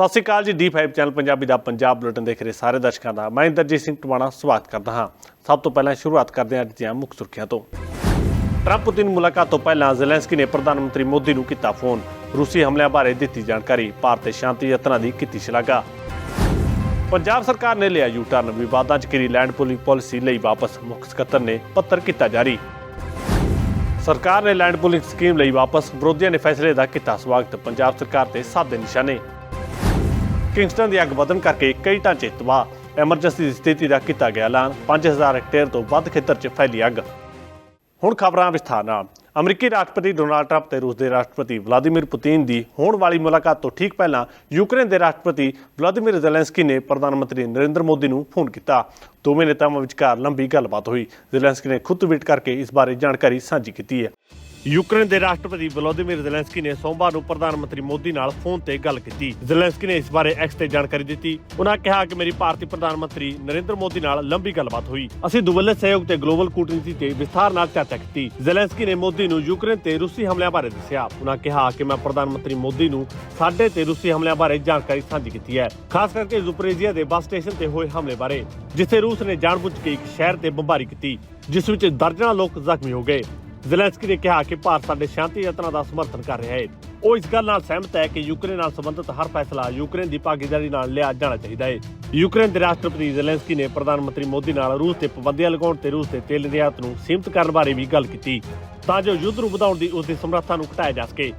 ਸਤਿ ਸ਼੍ਰੀ ਅਕਾਲ ਜੀ D5 ਚੈਨਲ ਪੰਜਾਬੀ ਦਾ ਪੰਜਾਬ ਬੁਲੇਟਿਨ ਦੇਖ ਰਹੇ ਸਾਰੇ ਦਰਸ਼ਕਾਂ ਦਾ। ਮੈਂ ਇੰਦਰਜੀਤ ਸਿੰਘ ਟਵਾਣਾ ਸਵਾਗਤ ਕਰਦਾ ਹਾਂ। ਸਭ ਤੋਂ ਪਹਿਲਾਂ ਸ਼ੁਰੂਆਤ ਕਰਦੇ ਹਾਂ ਅੱਜ ਦੀਆਂ ਮੁੱਖ ਸੁਰਖੀਆਂ ਤੋਂ। ਟਰੰਪ ਪੁਤਿਨ ਮੁਲਾਕਾਤ ਤੋਂ ਪਹਿਲਾਂ ਜ਼ੈਲੈਂਸਕੀ ਨੇ ਪ੍ਰਧਾਨ ਮੰਤਰੀ ਮੋਦੀ ਨੂੰ ਕੀਤਾ ਫੋਨ। ਰੂਸੀ ਹਮਲਿਆਂ ਬਾਰੇ ਦਿੱਤੀ ਜਾਣਕਾਰੀ, ਭਾਰਤ ਤੇ ਸ਼ਾਂਤੀ ਯਤਨਾਂ ਦੀ ਕੀਤੀ ਸ਼ਲਾਘਾ। ਪੰਜਾਬ ਸਰਕਾਰ ਨੇ ਲਿਆ ਯੂ ਟਰਨ ਵਿਵਾਦਾਂ 'ਚ ਘਿਰੀ ਲੈਂਡ ਪੂਲਿੰਗ ਪਾਲਿਸੀ ਲਈ ਵਾਪਸ ਮੁੱਖ ਸਕੱਤਰ ਨੇ ਪੱਤਰ ਕੀਤਾ ਜਾਰੀ। ਸਰਕਾਰ ਨੇ ਲੈਂਡ ਪੂਲਿੰਗ ਸਕੀਮ ਲਈ ਵਾਪਸ ਵਿਰੋਧੀਆਂ ਨੇ ਫੈਸਲੇ ਦਾ ਕੀਤਾ ਸਵਾਗਤ। ਪੰਜਾਬ ਸਰਕਾਰ ਤੇ ਸਾਦੇ ਨਿਸ਼ਾਨੇ। ਕਿੰਗਸਟਨ ਦੀ ਅੱਗ ਵਧਣ ਕਰਕੇ ਕਈ ਢਾਂਚੇ ਤਬਾਹ। ਐਮਰਜੈਂਸੀ ਦੀ ਸਥਿਤੀ ਦਾ ਕੀਤਾ ਗਿਆ ਐਲਾਨ। 5000 ਹੈਕਟੇਅਰ ਤੋਂ ਵੱਧ ਖੇਤਰ 'ਚ ਫੈਲੀ ਅੱਗ। ਹੁਣ ਖਬਰਾਂ ਵਿਸਥਾਰ ਨਾਲ। ਅਮਰੀਕੀ ਰਾਸ਼ਟਰਪਤੀ ਡੋਨਾਲਡ ਟਰੰਪ ਤੇ ਰੂਸ ਦੇ ਰਾਸ਼ਟਰਪਤੀ ਵਲਾਦੀਮੀਰ ਪੁਤਿਨ ਦੀ ਹੋਣ ਵਾਲੀ ਮੁਲਾਕਾਤ ਤੋਂ ਠੀਕ ਪਹਿਲਾਂ ਯੂਕਰੇਨ ਦੇ ਰਾਸ਼ਟਰਪਤੀ ਵਲਾਦੀਮੀਰ ਜ਼ੈਲੈਂਸਕੀ ਨੇ ਪ੍ਰਧਾਨ ਮੰਤਰੀ ਨਰਿੰਦਰ ਮੋਦੀ ਨੂੰ ਫੋਨ ਕੀਤਾ। ਦੋਵੇਂ ਨੇਤਾਵਾਂ ਵਿਚਕਾਰ ਲੰਬੀ ਗੱਲਬਾਤ ਹੋਈ। ਜ਼ੈਲੈਂਸਕੀ ਨੇ ਖੁਦ ਟਵੀਟ ਕਰਕੇ ਇਸ ਬਾਰੇ ਜਾਣਕਾਰੀ ਸਾਂਝੀ ਕੀਤੀ ਹੈ। ਯੂਕਰੇਨ ਦੇ ਰਾਸ਼ਟਰਪਤੀ ਵਲੋਦੀਮੀਰ ਜ਼ੈਲੈਂਸਕੀ ਨੇ ਸੋਮਵਾਰ ਨੂੰ ਪ੍ਰਧਾਨ ਮੰਤਰੀ ਮੋਦੀ ਨਾਲ ਫੋਨ ਤੇ ਗੱਲ ਕੀਤੀ। ਜ਼ੈਲੈਂਸਕੀ ਨੇ ਇਸ ਬਾਰੇ ਐਕਸ ਤੇ ਜਾਣਕਾਰੀ ਦਿੱਤੀ। ਉਹਨਾਂ ਕਿਹਾ ਕਿ ਮੇਰੀ ਭਾਰਤੀ ਪ੍ਰਧਾਨ ਮੰਤਰੀ ਨਰਿੰਦਰ ਮੋਦੀ ਨਾਲ ਲੰਬੀ ਗੱਲਬਾਤ ਹੋਈ। ਅਸੀਂ ਦੁਵੱਲੇ ਸਹਿਯੋਗ ਤੇ ਗਲੋਬਲ ਕੂਟਨੀਤੀ ਤੇ ਵਿਸਥਾਰ ਨਾਲ ਚਰਚਾ ਕੀਤੀ। ਜ਼ੈਲੈਂਸਕੀ ਨੇ ਮੋਦੀ ਨੂੰ ਯੂਕਰੇਨ ਤੇ ਰੂਸੀ ਹਮਲਿਆਂ ਬਾਰੇ ਦੱਸਿਆ। ਉਹਨਾਂ ਕਿਹਾ ਕਿ ਮੈਂ ਪ੍ਰਧਾਨ ਮੰਤਰੀ ਮੋਦੀ ਨੂੰ ਸਾਡੇ ਤੇ ਰੂਸੀ ਹਮਲਿਆਂ ਬਾਰੇ ਜਾਣਕਾਰੀ ਸਾਂਝੀ ਕੀਤੀ ਹੈ, ਖਾਸ ਕਰਕੇ ਜ਼ੁਪਰੇਜ਼ੀਆ ਦੇ ਬੱਸ ਸਟੇਸ਼ਨ ਤੇ ਹੋਏ ਹਮਲੇ ਬਾਰੇ, ਜਿੱਥੇ ਰੂਸ ਨੇ ਜਾਣਬੁੱਝ ਕੇ ਇੱਕ ਸ਼ਹਿਰ ਤੇ ਬੰਬਾਰੀ ਕੀਤੀ, ਜਿਸ ਵਿੱਚ ਦਰਜਨਾਂ ਲੋਕ ਜ਼ਖਮੀ ਹੋ ਗਏ। ਜ਼ੈਲੈਂਸਕੀ ਨੇ ਕਿਹਾ ਕਿ ਭਾਰਤ ਸਾਡੇ ਸ਼ਾਂਤੀ ਯਤਨਾਂ ਦਾ ਸਮਰਥਨ ਕਰ ਰਿਹਾ ਹੈ। ਉਹ ਇਸ ਗੱਲ ਨਾਲ ਸਹਿਮਤ ਹੈ ਕਿ ਯੂਕਰੇਨ ਨਾਲ ਸੰਬੰਧਿਤ ਹਰ ਫੈਸਲਾ ਯੂਕਰੇਨ ਦੀ ਭਾਗੀਦਾਰੀ ਨਾਲ ਲਿਆ ਜਾਣਾ ਚਾਹੀਦਾ ਹੈ। ਯੂਕਰੇਨ ਦੇ ਰਾਸ਼ਟਰਪਤੀ ਜ਼ੈਲੈਂਸਕੀ ਨੇ ਪ੍ਰਧਾਨ ਮੰਤਰੀ ਮੋਦੀ ਨਾਲ ਰੂਸ ਤੇ ਪਾਬੰਦੀਆਂ ਲਗਾਉਣ ਤੇ ਰੂਸ ਦੇ ਤੇਲ ਨਿਰਯਾਤ ਨੂੰ ਸੀਮਿਤ ਕਰਨ ਬਾਰੇ ਵੀ ਗੱਲ ਕੀਤੀ ਤਾਂ ਜੋ ਯੁੱਧ ਨੂੰ ਵਧਾਉਣ ਦੀ ਉਸ ਦੀ ਸਮਰੱਥਾ ਨੂੰ ਘਟਾਇਆ ਜਾ ਸਕੇ।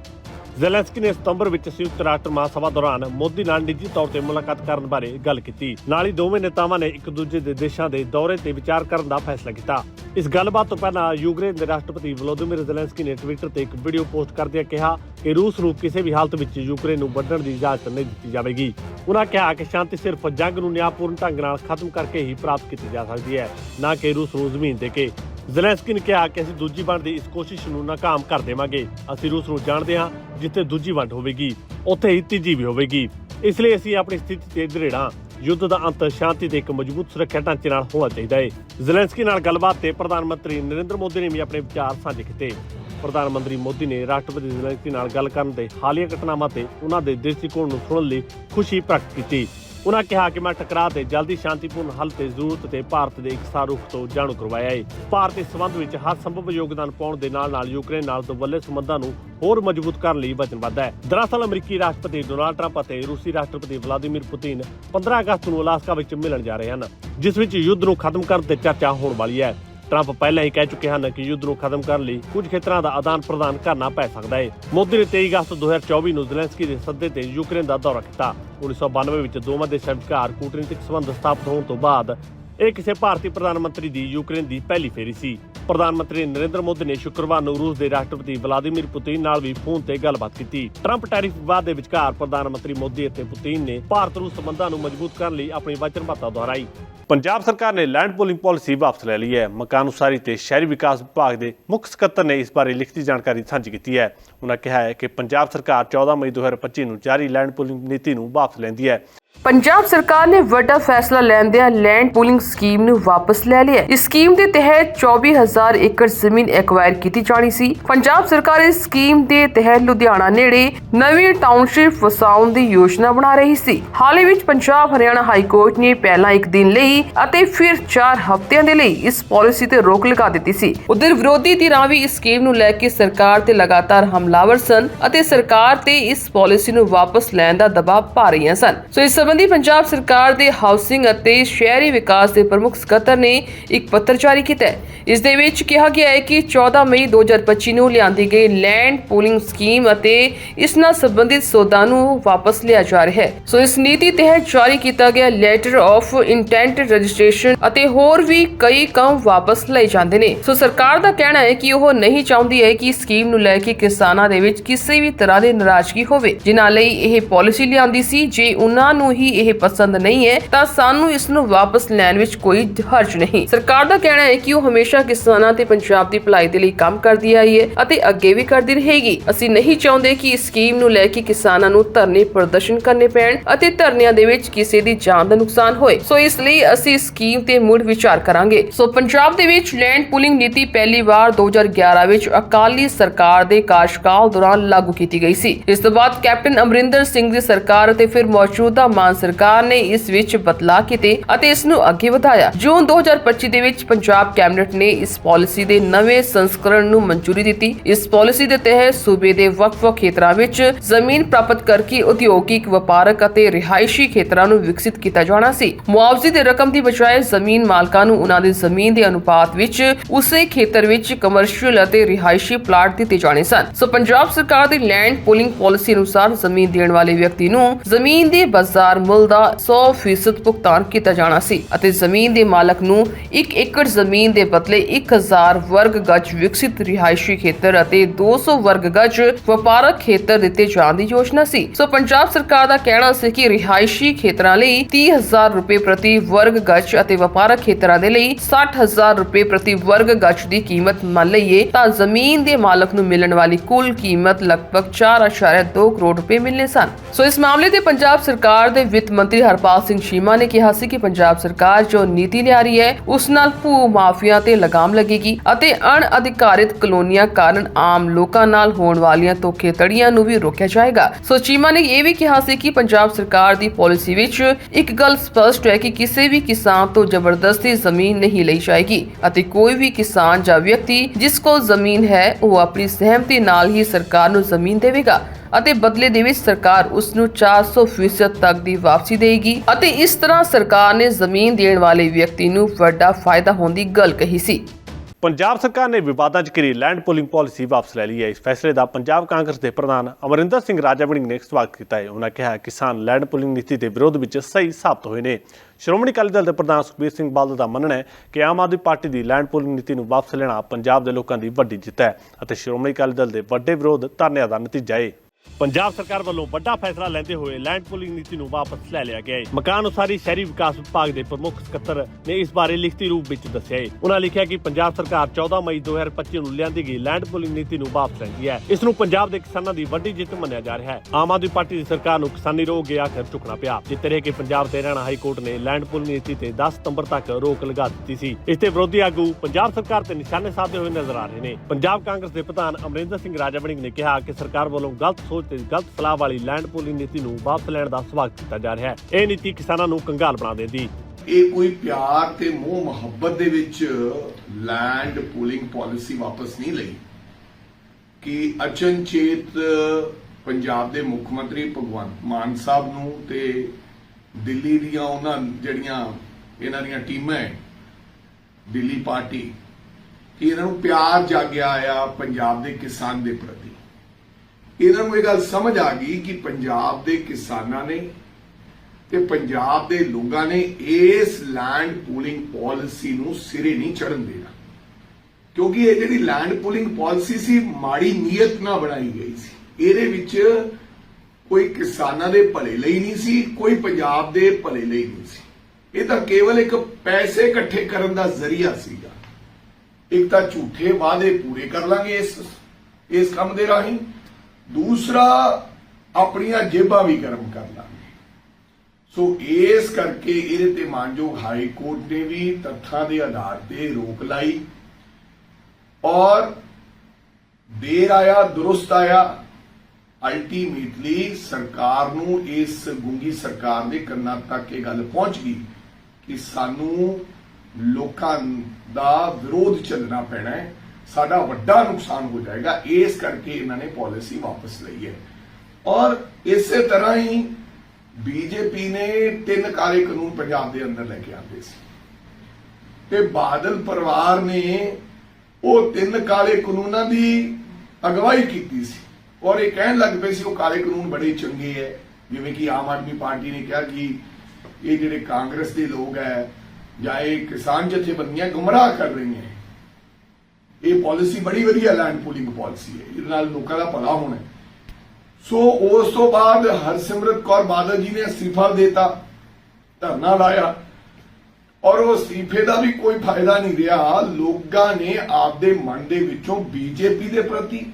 ਜ਼ੈਲੈਂਸਕੀ ਨੇ ਸਤੰਬਰ ਵਿੱਚ ਸੰਯੁਕਤ ਰਾਸ਼ਟਰ ਮਹਾਸਭਾ ਦੌਰਾਨ ਮੋਦੀ ਨਾਲ ਨਿੱਜੀ ਤੌਰ ਤੇ ਮੁਲਾਕਾਤ ਕਰਨ ਬਾਰੇ ਗੱਲ ਕੀਤੀ। ਨਾਲ ਹੀ ਦੋਵੇਂ ਨੇਤਾਵਾਂ ਨੇ ਇੱਕ ਦੂਜੇ ਦੇ ਦੇਸ਼ਾਂ ਦੇ ਦੌਰੇ ਤੇ ਵਿਚਾਰ ਕਰਨ ਦਾ ਫੈਸਲਾ ਕੀਤਾ। ਇਸ ਗੱਲਬਾਤ ਤੋਂ ਪਹਿਲਾਂ ਯੂਕਰੇਨ ਦੇ ਰਾਸ਼ਟਰਪਤੀ ਵਲੋਦੀਮੀਰ ਜ਼ੈਲੈਂਸਕੀ ਨੇ ਟਵਿੱਟਰ ਤੇ ਇੱਕ ਵੀਡੀਓ ਪੋਸਟ ਕਰਦਿਆਂ ਕਿਹਾ ਕਿ ਰੂਸ ਨੂੰ ਕਿਸੇ ਵੀ ਹਾਲਤ ਵਿੱਚ ਯੂਕਰੇਨ ਨੂੰ ਵੱਢਣ ਦੀ ਇਜਾਜ਼ਤ ਨਹੀਂ ਦਿੱਤੀ ਜਾਵੇਗੀ। ਉਹਨਾਂ ਕਿਹਾ ਕਿ ਸ਼ਾਂਤੀ ਸਿਰਫ ਜੰਗ ਨੂੰ ਨਿਆਂਪੂਰਨ ਢੰਗ ਨਾਲ ਖਤਮ ਕਰਕੇ ਹੀ ਪ੍ਰਾਪਤ ਕੀਤੀ ਜਾ ਸਕਦੀ ਹੈ, ਨਾ ਕਿ ਰੂਸ ਨੂੰ ਜ਼ਮੀਨ ਦੇ ਕੇ। ਜ਼ੈਲੈਂਸਕੀ ਨੇ ਕਿਹਾ ਕਿ ਅਸੀਂ ਦੂਜੀ ਵੰਡ ਦੀ ਇਸ ਕੋਸ਼ਿਸ਼ ਨੂੰ ਨਾਕਾਮ ਕਰ ਦੇਵਾਂਗੇ। ਅਸੀਂ ਰੂਸ ਨੂੰ ਜਾਣਦੇ ਹਾਂ, ਜਿੱਥੇ ਦੂਜੀ ਵੰਡ ਹੋਵੇਗੀ, ਉੱਥੇ ਹੀ ਤੀਜੀ ਵੀ ਹੋਵੇਗੀ। ਇਸ ਲਈ ਅਸੀਂ ਆਪਣੀ ਸਥਿਤੀ ਤੇ ਦ੍ਰਿੜਾਂ ਯੁੱਧ ਦਾ ਅੰਤ ਸ਼ਾਂਤੀ ਤੇ ਇੱਕ ਮਜ਼ਬੂਤ ਸੁਰੱਖਿਆ ਢਾਂਚੇ ਨਾਲ ਹੋਣਾ ਚਾਹੀਦਾ ਹੈ। ਜ਼ੈਲੈਂਸਕੀ ਨਾਲ ਗੱਲਬਾਤ ਤੇ ਪ੍ਰਧਾਨ ਮੰਤਰੀ ਨਰਿੰਦਰ ਮੋਦੀ ਨੇ ਵੀ ਆਪਣੇ ਵਿਚਾਰ ਸਾਂਝੇ ਕੀਤੇ। ਪ੍ਰਧਾਨ ਮੰਤਰੀ ਮੋਦੀ ਨੇ ਰਾਸ਼ਟਰਪਤੀ ਜ਼ੈਲੈਂਸਕੀ ਨਾਲ ਗੱਲ ਕਰਨ ਦੇ ਹਾਲੀਆ ਘਟਨਾਵਾਂ ਤੇ ਉਹਨਾਂ ਦੇ ਦ੍ਰਿਸ਼ਟੀਕੋਣ ਨੂੰ ਸੁਣਨ ਲਈ ਖੁਸ਼ੀ ਪ੍ਰਗਟ ਕੀਤੀ। ਉਹਨਾਂ ਕਿਹਾ ਕਿ ਮੈਂ ਟਕਰਾਅ ਤੇ ਜਲਦੀ ਸ਼ਾਂਤੀਪੂਰਨ ਹੱਲ ਤੇ ਜ਼ਰੂਰਤ ਤੇ ਭਾਰਤ ਦੇ ਇਕਸਾਰ ਰੁਖ ਤੋਂ ਜਾਣੂ ਕਰਵਾਇਆ ਹੈ ਭਾਰਤ ਇਸ ਸੰਬੰਧ ਵਿੱਚ ਹਰ ਸੰਭਵ ਯੋਗਦਾਨ ਪਾਉਣ ਦੇ ਨਾਲ ਨਾਲ ਯੂਕਰੇਨ ਨਾਲ ਦੁਵੱਲੇ ਸੰਬੰਧਾਂ ਨੂੰ ਹੋਰ ਮਜ਼ਬੂਤ ਕਰਨ ਲਈ ਵਚਨਬੱਧ ਹੈ। ਦਰਅਸਲ ਅਮਰੀਕੀ ਰਾਸ਼ਟਰਪਤੀ ਡੋਨਾਲਡ ਟਰੰਪ ਅਤੇ ਰੂਸੀ ਰਾਸ਼ਟਰਪਤੀ ਵਲਾਦੀਮੀਰ ਪੁਤਿਨ 15 ਅਗਸਤ ਨੂੰ ਅਲਾਸਕਾ ਵਿੱਚ ਮਿਲਣ ਜਾ ਰਹੇ ਹਨ, ਜਿਸ ਵਿੱਚ ਯੁੱਧ ਨੂੰ ਖਤਮ ਕਰਨ ਤੇ ਚਰਚਾ ਹੋਣ ਵਾਲੀ ਹੈ। ਟਰੰਪ ਪਹਿਲਾਂ ਹੀ ਕਹਿ ਚੁੱਕੇ ਹਨ ਕਿ ਯੁੱਧ ਨੂੰ ਖਤਮ ਕਰਨ ਲਈ ਕੁਝ ਖੇਤਰਾਂ ਦਾ ਆਦਾਨ ਪ੍ਰਦਾਨ ਕਰਨਾ ਪੈ ਸਕਦਾ ਹੈ ਮੋਦੀ ਨੇ 23 ਅਗਸਤ 2024 ਨੂੰ ਜ਼ੈਲੈਂਸਕੀ ਦੇ ਸੱਦੇ ਤੇ ਯੂਕਰੇਨ ਦਾ ਦੌਰਾ ਕੀਤਾ। 1992 ਵਿੱਚ ਦੋਵਾਂ ਦੇਸ਼ਾਂ ਵਿਚਕਾਰ ਕੂਟਨੀਤਿਕ ਸੰਬੰਧ ਸਥਾਪਿਤ ਹੋਣ ਤੋਂ ਬਾਅਦ ਇਹ ਕਿਸੇ ਭਾਰਤੀ ਪ੍ਰਧਾਨ ਮੰਤਰੀ ਦੀ ਯੂਕਰੇਨ ਦੀ ਪਹਿਲੀ ਫੇਰੀ ਸੀ। ਪ੍ਰਧਾਨ ਮੰਤਰੀ ਨਰਿੰਦਰ ਮੋਦੀ ਨੇ ਸ਼ੁੱਕਰਵਾਰ ਨੂੰ ਰੂਸ ਦੇ ਰਾਸ਼ਟਰਪਤੀ ਵਲਾਦੀਮੀਰ ਪੁਤਿਨ ਨਾਲ ਵੀ ਫੋਨ ਤੇ ਗੱਲਬਾਤ ਕੀਤੀ। ਟਰੰਪ ਟੈਰਿਫ ਵਿਵਾਦ ਦੇ ਵਿਚਕਾਰ ਪ੍ਰਧਾਨ ਮੰਤਰੀ ਮੋਦੀ ਅਤੇ ਪੁਤਿਨ ਨੇ ਭਾਰਤ ਰੂਸ ਸੰਬੰਧਾਂ ਨੂੰ ਮਜ਼ਬੂਤ ਕਰਨ ਲਈ ਆਪਣੀ ਵਚਨਬੱਧਤਾ ਦੁਹਰਾਈ। ਪੰਜਾਬ ਸਰਕਾਰ ਨੇ ਲੈਂਡ ਪੂਲਿੰਗ ਪਾਲਿਸੀ ਵਾਪਸ ਲੈ ਲਈ ਹੈ। ਮਕਾਨ ਉਸਾਰੀ ਤੇ ਸ਼ਹਿਰੀ ਵਿਕਾਸ ਵਿਭਾਗ ਦੇ ਮੁੱਖ ਸਕੱਤਰ ਨੇ ਇਸ ਬਾਰੇ ਲਿਖਤੀ ਜਾਣਕਾਰੀ ਸਾਂਝੀ ਕੀਤੀ ਹੈ। ਉਹਨਾਂ ਕਿਹਾ ਹੈ ਕਿ ਪੰਜਾਬ ਸਰਕਾਰ 14 ਮਈ 2025 ਨੂੰ ਜਾਰੀ ਲੈਂਡ ਪੂਲਿੰਗ ਨੀਤੀ ਨੂੰ ਵਾਪਸ ਲੈਂਦੀ ਹੈ। ਪੰਜਾਬ ਸਰਕਾਰ ਨੇ ਵੱਡਾ ਫੈਸਲਾ ਲੈਂਦਿਆਂ ਲੈਂਡ ਪੂਲਿੰਗ ਸਕੀਮ ਨੂੰ ਵਾਪਸ ਲੈ ਲਿਆ ਇਸ ਸਕੀਮ ਦੇ ਤਹਿਤ 24000 ਏਕੜ ਜ਼ਮੀਨ ਐਕਵਾਇਰ ਕੀਤੀ ਜਾਣੀ ਸੀ। ਪੰਜਾਬ ਸਰਕਾਰ ਇਸ ਸਕੀਮ ਦੇ ਤਹਿਤ ਲੁਧਿਆਣਾ ਨੇੜੇ ਨਵੀਂ ਟਾਊਨਸ਼ਿਪ ਵਸਾਉਣ ਦੀ ਯੋਜਨਾ ਬਣਾ ਰਹੀ ਸੀ। ਹਾਲ ਹੀ ਵਿੱਚ ਪੰਜਾਬ ਹਰਿਆਣਾ ਹਾਈ ਕੋਰਟ ਨੇ ਪਹਿਲਾਂ ਇੱਕ ਦਿਨ ਲਈ ਅਤੇ ਫਿਰ 4 ਹਫ਼ਤਿਆਂ ਦੇ ਲਈ ਇਸ ਪਾਲਿਸੀ ਤੇ ਰੋਕ ਲਗਾ ਦਿੱਤੀ ਸੀ। ਉਧਰ ਵਿਰੋਧੀ ਧਿਰਾਂ ਵੀ ਇਸ ਸਕੀਮ ਨੂੰ ਲੈ ਕੇ ਸਰਕਾਰ ਤੇ ਲਗਾਤਾਰ ਹਮਲਾਵਰ ਸਨ ਅਤੇ ਸਰਕਾਰ ਤੇ ਇਸ ਪਾਲਿਸੀ ਨੂੰ ਵਾਪਸ ਲੈਣ ਦਾ ਦਬਾਅ ਪਾ ਰਹੀਆਂ ਸਨ। ਸੋ ਇਸ ਸੰਬੰਧੀ ਪੰਜਾਬ ਸਰਕਾਰ ਦੇ ਹਾਊਸਿੰਗ ਅਤੇ ਸ਼ਹਿਰੀ ਵਿਕਾਸ ਦੇ ਪ੍ਰਮੁੱਖ ਸਕੱਤਰ ਨੇ ਇੱਕ ਪੱਤਰ ਜਾਰੀ ਕੀਤਾ ਹੈ। ਇਸ ਦੇ ਵਿੱਚ ਕਿਹਾ ਗਿਆ ਹੈ ਕਿ 14 ਮਈ 2025 ਨੂੰ ਲਿਆਂਦੀ ਗਈ ਲੈਂਡ ਪੂਲਿੰਗ ਸਕੀਮ ਅਤੇ ਇਸ ਨਾਲ ਸੰਬੰਧਿਤ ਸੋਧਾਂ ਨੂੰ ਵਾਪਸ ਲਿਆ ਜਾ ਰਿਹਾ ਹੈ। ਸੋ ਇਸ ਨੀਤੀ ਤਹਿਤ ਜਾਰੀ ਕੀਤਾ ਗਿਆ ਲੈਟਰ ਆਫ ਇੰਟੈਂਟ ਰਜਿਸਟ੍ਰੇਸ਼ਨ ਅਤੇ ਹੋਰ ਵੀ ਕਈ ਕੰਮ ਵਾਪਸ ਲਏ ਜਾਂਦੇ ਨੇ। ਸੋ ਸਰਕਾਰ ਦਾ ਕਹਿਣਾ ਹੈ ਕਿ ਉਹ ਨਹੀਂ ਚਾਹੁੰਦੀ ਹੈ ਕਿ ਸਕੀਮ ਨੂੰ ਲੈ ਕੇ ਕਿਸਾਨਾਂ ਦੇ ਵਿੱਚ ਕਿਸੇ ਵੀ ਤਰ੍ਹਾਂ ਦੀ ਨਾਰਾਜ਼ਗੀ ਹੋਵੇ। ਜਿਨ੍ਹਾਂ ਲਈ ਇਹ ਪਾਲਿਸੀ ਲਿਆਂਦੀ ਸੀ, ਜੇ ਉਹਨਾਂ ਨੂੰ ਹੀ ਇਹ ਪਸੰਦ ਨਹੀਂ ਹੈ, ਤਾਂ ਸਾਨੂੰ ਇਸ ਨੂੰ ਵਾਪਸ ਲੈਣ ਵਿੱਚ ਕੋਈ ਹਰਜ ਨਹੀਂ। ਸਰਕਾਰ ਦਾ ਕਹਿਣਾ ਹੈ ਕਿ ਉਹ ਹਮੇਸ਼ਾ ਕਿਸਾਨ ਕਿਸਾਨਾਂ ਤੇ ਪੰਜਾਬ ਦੀ ਭਲਾਈ ਦੇ ਲਈ ਕੰਮ ਕਰਦੀ ਆਈ ਹੈ ਅਤੇ ਅੱਗੇ ਵੀ ਕਰਦੀ ਰਹੇਗੀ। ਅਸੀਂ ਨਹੀਂ ਚਾਹੁੰਦੇ ਕਿ ਇਸ ਸਕੀਮ ਨੂੰ ਲੈ ਕੇ ਕਿਸਾਨਾਂ ਨੂੰ ਧਰਨੇ ਪ੍ਰਦਰਸ਼ਨ ਕਰਨੇ ਪੈਣ ਅਤੇ ਧਰਨਿਆਂ ਦੇ ਵਿੱਚ ਕਿਸੇ ਦੀ ਜਾਨ ਦਾ ਨੁਕਸਾਨ ਹੋਏ। ਸੋ ਇਸ ਲਈ ਅਸੀਂ ਇਸ ਸਕੀਮ ਤੇ ਮੁੜ ਵਿਚਾਰ ਕਰਾਂਗੇ। ਸੋ ਪੰਜਾਬ ਦੇ ਵਿੱਚ ਲੈਂਡ ਪੂਲਿੰਗ ਨੀਤੀ ਪਹਿਲੀ ਵਾਰ 2011 ਵਿੱਚ ਅਕਾਲੀ ਸਰਕਾਰ ਦੇ ਕਾਰਜਕਾਲ ਦੌਰਾਨ ਲਾਗੂ ਕੀਤੀ ਗਈ ਸੀ। ਇਸ ਤੋਂ ਬਾਅਦ ਕੈਪਟਨ ਅਮਰਿੰਦਰ ਸਿੰਘ ਦੀ ਸਰਕਾਰ ਅਤੇ ਫਿਰ ਮੌਜੂਦਾ ਮਾਨ ਸਰਕਾਰ ਨੇ ਇਸ ਵਿੱਚ ਬਦਲਾਅ ਕੀਤੇ ਅਤੇ ਇਸ ਨੂੰ ਅੱਗੇ ਵਧਾਇਆ। ਜੂਨ 2025 ਦੇ ਵਿੱਚ ਪੰਜਾਬ ਕੈਬਨਿਟ ਨੇ ਇਸ ਪਾਲਿਸੀ ਦੇ ਨਵੇਂ ਸੰਸਕਰਣ ਨੂੰ ਮਨਜ਼ੂਰੀ ਦਿੱਤੀ। ਇਸ ਪਾਲਿਸੀ ਦੇ ਤਹਿਤ ਸੂਬੇ ਦੇ ਵੱਖ-ਵੱਖ ਖੇਤਰਾਂ ਵਿੱਚ ਜ਼ਮੀਨ ਪ੍ਰਾਪਤ ਕਰਕੇ ਉਦਯੋਗਿਕ, ਵਪਾਰਕ ਅਤੇ ਰਿਹਾਇਸ਼ੀ ਖੇਤਰਾਂ ਨੂੰ ਵਿਕਸਿਤ ਕੀਤਾ ਜਾਣਾ ਸੀ। ਮੁਆਵਜ਼ੇ ਦੀ ਰਕਮ ਦੀ ਬਜਾਏ ਜ਼ਮੀਨ ਮਾਲਕਾਂ ਨੂੰ ਉਹਨਾਂ ਦੀ ਜ਼ਮੀਨ ਦੇ ਅਨੁਪਾਤ ਵਿੱਚ, ਉਸੇ ਖੇਤਰ ਵਿੱਚ ਕਮਰਸ਼ੀਅਲ ਅਤੇ ਰਿਹਾਇਸ਼ੀ ਪਲਾਟ ਦਿੱਤੇ ਜਾਣੇ ਸਨ। ਸੋ ਪੰਜਾਬ ਸਰਕਾਰ ਦੀ ਲੈਂਡ ਪੂਲਿੰਗ ਪਾਲਿਸੀ ਅਨੁਸਾਰ ਜ਼ਮੀਨ ਦੇਣ ਵਾਲੇ ਵਿਅਕਤੀ ਨੂੰ ਜ਼ਮੀਨ ਦੇ ਬਾਜ਼ਾਰ ਮੁੱਲ ਦਾ 100% ਭੁਗਤਾਨ ਕੀਤਾ ਜਾਣਾ ਸੀ ਅਤੇ ਜ਼ਮੀਨ ਦੇ ਮਾਲਕ ਨੂੰ 1 ਏਕੜ ਜ਼ਮੀਨ ਦੇ ਬਦਲੇ 1000 ਵਰਗ ਗਜ ਵਿਕਸਿਤ ਰਿਹਾਇਸ਼ੀ ਖੇਤਰ ਅਤੇ 200 ਵਰਗ ਗਜ ਵਪਾਰਕ ਖੇਤਰ ਦਿੱਤੇ ਜਾਣ ਦੀ ਯੋਜਨਾ ਸੀ। ਸੋ ਪੰਜਾਬ ਸਰਕਾਰ ਦਾ ਕਹਿਣਾ ਸੀ ਕਿ ਰਿਹਾਇਸ਼ੀ ਖੇਤਰਾਂ ਲਈ 30000 ਰੁਪਏ ਪ੍ਰਤੀ ਵਰਗ ਗਜ ਅਤੇ ਵਪਾਰਕ ਖੇਤਰਾਂ ਦੇ ਲਈ 60000 ਰੁਪਏ ਪ੍ਰਤੀ ਵਰਗ ਗਜ ਦੀ ਕੀਮਤ ਮੰਨ ਲਈਏ ਤਾਂ ਜ਼ਮੀਨ ਦੇ ਮਾਲਕ ਨੂੰ ਮਿਲਣ ਵਾਲੀ ਕੁੱਲ ਕੀਮਤ ਲਗਭਗ 4.2 ਕਰੋੜ ਰੁਪਏ ਮਿਲਨੇ ਸਨ। ਸੋ ਇਸ ਮਾਮਲੇ ਤੇ ਪੰਜਾਬ ਸਰਕਾਰ ਦੇ ਵਿੱਤ ਮੰਤਰੀ ਹਰਪਾਲ ਸਿੰਘ ਚੀਮਾ ਨੇ ਕਿਹਾ ਸੀ ਕਿ ਪੰਜਾਬ ਸਰਕਾਰ ਜੋ ਨੀਤੀ ਲਿਆ ਰਹੀ ਹੈ, ਉਸ ਨਾਲ ਭੂ ਮਾਫੀਆ ਤੇ ਲਗਾਮ ਲੱਗੇਗੀ ਅਤੇ ਅਣਅਧਿਕਾਰਿਤ ਕਲੋਨੀਆਂ ਕਾਰਨ ਆਮ ਲੋਕਾਂ ਨਾਲ ਹੋਣ ਵਾਲੀਆਂ ਧੋਖੇਧੜੀਆਂ ਨੂੰ ਵੀ ਰੋਕਿਆ ਜਾਏਗਾ। ਸੋ ਚੀਮਾ ਨੇ ਇਹ ਵੀ ਕਿਹਾ ਸੀ ਕਿ ਪੰਜਾਬ ਸਰਕਾਰ ਦੀ ਪਾਲਿਸੀ ਵਿੱਚ ਇੱਕ ਗੱਲ ਸਪਸ਼ਟ ਹੈ ਕਿ ਕਿਸੇ ਵੀ ਕਿਸਾਨ ਤੋਂ ਜ਼ਬਰਦਸਤੀ ਜ਼ਮੀਨ ਨਹੀਂ ਲਈ ਜਾਏਗੀ ਅਤੇ ਕੋਈ ਵੀ ਕਿਸਾਨ ਜਾਂ ਵਿਅਕਤੀ ਜਿਸ ਕੋਲ ਜ਼ਮੀਨ ਹੈ, ਉਹ ਆਪਣੀ ਸਹਿਮਤੀ ਨਾਲ ਹੀ ਸਰਕਾਰ ਨੂੰ ਜ਼ਮੀਨ ਦੇਵੇਗਾ ਅਤੇ ਬਦਲੇ ਦੇ ਵਿੱਚ ਸਰਕਾਰ ਉਸ ਨੂੰ 400% ਤੱਕ ਦੀ ਵਾਪਸੀ ਦੇਗੀ ਅਤੇ ਇਸ ਤਰ੍ਹਾਂ ਸਰਕਾਰ ਨੇ ਜ਼ਮੀਨ ਦੇਣ ਵਾਲੇ ਵਿਅਕਤੀ ਨੂੰ ਵੱਡਾ ਫਾਇਦਾ ਹੋਣ ਦੀ ਗੱਲ ਕਹੀ ਸੀ। ਪੰਜਾਬ ਸਰਕਾਰ ਨੇ ਵਿਵਾਦਾਂ 'ਚ ਘਿਰੀ ਲੈਂਡ ਪੂਲਿੰਗ ਪਾਲਿਸੀ ਵਾਪਸ ਲੈ ਲਈ ਹੈ। ਇਸ ਫੈਸਲੇ ਦਾ ਪੰਜਾਬ ਕਾਂਗਰਸ ਦੇ ਪ੍ਰਧਾਨ ਅਮਰਿੰਦਰ ਸਿੰਘ ਰਾਜਾਵੜਿੰਗ ਨੇ ਸਵਾਗਤ ਕੀਤਾ ਹੈ। ਉਹਨਾਂ ਕਿਹਾ, ਕਿਸਾਨ ਲੈਂਡ ਪੂਲਿੰਗ ਨੀਤੀ ਦੇ ਵਿਰੋਧ ਵਿੱਚ ਸਹੀ ਸਾਬਤ ਹੋਏ ਨੇ। ਸ਼੍ਰੋਮਣੀ ਅਕਾਲੀ ਦਲ ਦੇ ਪ੍ਰਧਾਨ ਸੁਖਬੀਰ ਸਿੰਘ ਬਾਦਲ ਦਾ ਮੰਨਣਾ ਹੈ ਕਿ ਆਮ ਆਦਮੀ ਪਾਰਟੀ ਦੀ ਲੈਂਡ ਪੂਲਿੰਗ ਨੀਤੀ ਨੂੰ ਵਾਪਸ ਲੈਣਾ ਪੰਜਾਬ ਦੇ ਲੋਕਾਂ ਦੀ ਵੱਡੀ ਜਿੱਤ ਹੈ ਅਤੇ ਸ਼੍ਰੋਮਣੀ ਅਕਾਲੀ ਦਲ ਦੇ ਵੱਡੇ ਵਿਰੋਧ ਧਰਨਿਆਂ ਦਾ ਨਤੀਜਾ ਹੈ ਪੰਜਾਬ ਸਰਕਾਰ ਵੱਲੋਂ ਵੱਡਾ ਫੈਸਲਾ ਲੈਂਦੇ ਹੋਏ ਲੈਂਡ ਪੂਲਿੰਗ ਨੀਤੀ ਨੂੰ ਵਾਪਸ ਲੈ ਲਿਆ ਗਿਆ ਹੈ। ਮਕਾਨ ਉਸਾਰੀ ਸ਼ਹਿਰੀ ਵਿਕਾਸ ਵਿਭਾਗ ਦੇ ਪ੍ਰਮੁੱਖ ਸਕੱਤਰ ਨੇ ਇਸ ਬਾਰੇ ਲਿਖਤੀ ਰੂਪ ਵਿੱਚ ਦੱਸਿਆ ਹੈ। ਉਹਨਾਂ ਲਿਖਿਆ ਕਿ ਪੰਜਾਬ ਸਰਕਾਰ 14 ਮਈ 2025 ਨੂੰ ਲਿਆਂਦੀ ਗਈ ਲੈਂਡ ਪੂਲਿੰਗ ਨੀਤੀ ਨੂੰ ਵਾਪਸ ਲੈਂਦੀ ਹੈ। ਇਸ ਨੂੰ ਪੰਜਾਬ ਦੇ ਕਿਸਾਨਾਂ ਦੀ ਵੱਡੀ ਜਿੱਤ ਮੰਨਿਆ ਜਾ ਰਿਹਾ ਹੈ। ਆਮ ਆਦਮੀ ਪਾਰਟੀ ਦੀ ਸਰਕਾਰ ਨੂੰ ਕਿਸਾਨੀ ਰੋਗ ਗਿਆ ਆਖਰ ਚੁੱਕਣਾ ਪਿਆ। ਜਿੱਤੇ ਰਹੇ ਕਿ ਪੰਜਾਬ ਤੇ ਹਰਿਆਣਾ ਹਾਈ ਕੋਰਟ ਨੇ ਲੈਂਡ ਪੂਲਿੰਗ ਨੀਤੀ ਤੇ 10 ਸਤੰਬਰ ਤੱਕ ਰੋਕ ਲਗਾ ਦਿੱਤੀ ਸੀ। ਇਸ ਤੇ ਵਿਰੋਧੀ ਆਗੂ ਪੰਜਾਬ ਸਰਕਾਰ ਤੇ ਨਿਸ਼ਾਨੇ ਸਾਧਦੇ ਹੋਏ ਨਜ਼ਰ ਆ ਰਹੇ ਨੇ। ਪੰਜਾਬ ਕਾਂਗਰਸ ਦੇ ਪ੍ਰਧਾਨ ਅਮਰਿੰਦਰ ਸਿੰਘ ਰਾਜਾ ਰਾਜਾਵੜਿੰਗ ਨੇ ਕਿਹਾ ਕਿ ਸਰਕਾਰ ਵੱਲੋਂ ਗਲਤ ਸੋਚ ਤੇ ਗਲਤ ਸਲਾਹ ਵਾਲੀ ਲੈਂਡ ਪੂਲਿੰਗ ਨੀਤੀ ਨੂੰ ਵਾਪਸ ਲੈਣ ਦਾ ਸਵਾਗਤ ਕੀਤਾ ਜਾ ਰਿਹਾ ਹੈ। ਇਹ ਨੀਤੀ ਕਿਸਾਨਾਂ ਨੂੰ ਕੰਗਾਲ ਬਣਾ ਦਿੰਦੀ। ਇਹ ਕੋਈ ਪਿਆਰ ਤੇ ਮੋਹ ਮੁਹੱਬਤ ਦੇ ਵਿੱਚ ਲੈਂਡ ਪੂਲਿੰਗ ਪਾਲਿਸੀ ਵਾਪਸ ਨਹੀਂ ਲਈ। ਕਿ ਅਚਨਚੇਤ ਪੰਜਾਬ ਦੇ ਮੁੱਖ ਮੰਤਰੀ ਭਗਵੰਤ ਮਾਨ ਸਾਹਿਬ ਨੂੰ ਤੇ ਦਿੱਲੀ ਦੀਆਂ ਉਹਨਾਂ ਜਿਹੜੀਆਂ ਇਹਨਾਂ ਦੀਆਂ ਟੀਮਾਂ ਹੈ, ਦਿੱਲੀ ਪਾਰਟੀ, ਕਿ ਇਹਨਾਂ ਨੂੰ ਪਿਆਰ ਜਾਗਿਆ ਆ ਪੰਜਾਬ ਦੇ ਕਿਸਾਨ ਦੇ ਪ੍ਰਤੀ। ਇਹਨਾਂ ਨੂੰ ਇਹ ਗੱਲ ਸਮਝ ਆ ਗਈ ਕਿ ਪੰਜਾਬ ਦੇ ਕਿਸਾਨਾਂ ਨੇ ਤੇ ਪੰਜਾਬ ਦੇ ਲੋਕਾਂ ਨੇ ਇਸ ਲੈਂਡ ਪੂਲਿੰਗ ਪਾਲਿਸੀ ਨੂੰ ਸਿਰੇ ਨਹੀਂ ਚੜਨ ਦੇਣਾ। ਕਿਉਂਕਿ ਇਹ ਜਿਹੜੀ ਲੈਂਡ ਪੂਲਿੰਗ ਪਾਲਿਸੀ ਸੀ, ਮਾੜੀ ਨੀਅਤ ਨਾਲ ਬਣਾਈ ਗਈ ਸੀ। ਇਹਦੇ ਵਿੱਚ ਕੋਈ ਕਿਸਾਨਾਂ ਦੇ ਭਲੇ ਲਈ ਨਹੀਂ ਸੀ, ਕੋਈ ਪੰਜਾਬ ਦੇ ਭਲੇ ਲਈ ਨਹੀਂ ਸੀ। ਇਹ ਤਾਂ ਕੇਵਲ ਇੱਕ ਪੈਸੇ ਇਕੱਠੇ ਕਰਨ ਦਾ ਜ਼ਰੀਆ ਸੀਗਾ। ਇੱਕ ਤਾਂ ਝੂਠੇ ਵਾਅਦੇ ਪੂਰੇ ਕਰ ਲਾਂਗੇ ਇਸ ਇਸ ਕੰਮ ਦੇ ਰਾਹੀਂ। ਦੂਸਰਾ, ਆਪਣੀਆਂ ਜੇਬਾਂ ਵੀ ਗਰਮ ਕਰ ਲਾਂਗੇ ਸੋ ਇਸ ਕਰਕੇ ਇਹਦੇ ਤੇ ਮਾਨਯੋਗ ਹਾਈ ਕੋਰਟ ਨੇ ਵੀ ਤੱਥਾਂ ਦੇ ਆਧਾਰ ਤੇ ਰੋਕ ਲਾਈ। ਔਰ ਦੇਰ ਆਇਆ, ਦੁਰਸਤ ਆਇਆ। ਅਲਟੀਮੇਟਲੀ ਸਰਕਾਰ ਨੂੰ ਇਸ ਗੁੰਗੀ ਸਰਕਾਰ ਦੇ ਕੰਨਾਂ ਤੱਕ ਇਹ ਗੱਲ ਪਹੁੰਚ ਗਈ ਕਿ ਸਾਨੂੰ ਲੋਕਾਂ ਦਾ ਵਿਰੋਧ ਚੱਲਣਾ ਪੈਣਾ ਹੈ। ਸਾਡਾ ਵੱਡਾ ਨੁਕਸਾਨ ਹੋ ਜਾਏਗਾ, ਇਸ ਕਰਕੇ ਇਹਨਾਂ ਨੇ ਪਾਲਿਸੀ ਵਾਪਸ ਲਈ ਹੈ। ਔਰ ਇਸੇ ਤਰ੍ਹਾਂ ਹੀ ਬੀਜੇਪੀ ਨੇ ਤਿੰਨ ਕਾਲੇ ਕਾਨੂੰਨ ਪੰਜਾਬ ਦੇ ਅੰਦਰ ਲੈ ਕੇ ਆਂਦੇ ਸੀ। ਤੇ ਬਾਦਲ ਪਰਿਵਾਰ ਨੇ ਉਹ ਤਿੰਨ ਕਾਲੇ ਕਾਨੂੰਨਾਂ ਦੀ ਅਗਵਾਈ ਕੀਤੀ ਸੀ। ਔਰ ਇਹ ਕਹਿਣ ਲੱਗ ਪਏ ਸੀ, ਉਹ ਕਾਲੇ ਕਾਨੂੰਨ ਬੜੇ ਚੰਗੇ ਹੈ ਜਿਵੇਂ ਕਿ ਆਮ ਆਦਮੀ ਪਾਰਟੀ ਨੇ ਕਿਹਾ ਕਿ ਇਹ ਜਿਹੜੇ ਕਾਂਗਰਸ ਦੇ ਲੋਕ ਹੈ ਜਾਂ ਇਹ ਕਿਸਾਨ ਜਥੇਬੰਦੀਆਂ ਗੁੰਮਰਾਹ ਕਰ ਰਹੀਆਂ ਇਹ ਪਾਲਿਸੀ ਬੜੀ ਵਧੀਆ ਲੈਂਡ ਪੂਲਿੰਗ ਪਾਲਿਸੀ ਹੈ। ਇਹਦੇ ਨਾਲ ਲੋਕਾਂ ਦਾ ਭਲਾ ਹੋਣਾ ਸੋ ਉਸ ਤੋਂ ਬਾਅਦ ਹਰਸਿਮਰਤ ਕੌਰ ਬਾਦਲ ਜੀ ਨੇ ਅਸਤੀਫਾ ਦਿੱਤਾ, ਧਰਨਾ ਲਾਇਆ ਔਰ ਉਹ ਅਸਤੀਫੇ ਦਾ ਵੀ ਕੋਈ ਫਾਇਦਾ ਨਹੀਂ ਰਿਹਾ। ਲੋਕਾਂ ਨੇ ਆਪਦੇ ਮਨ ਦੇ ਵਿੱਚੋਂ ਬੀਜੇਪੀ ਦੇ ਪ੍ਰਤੀ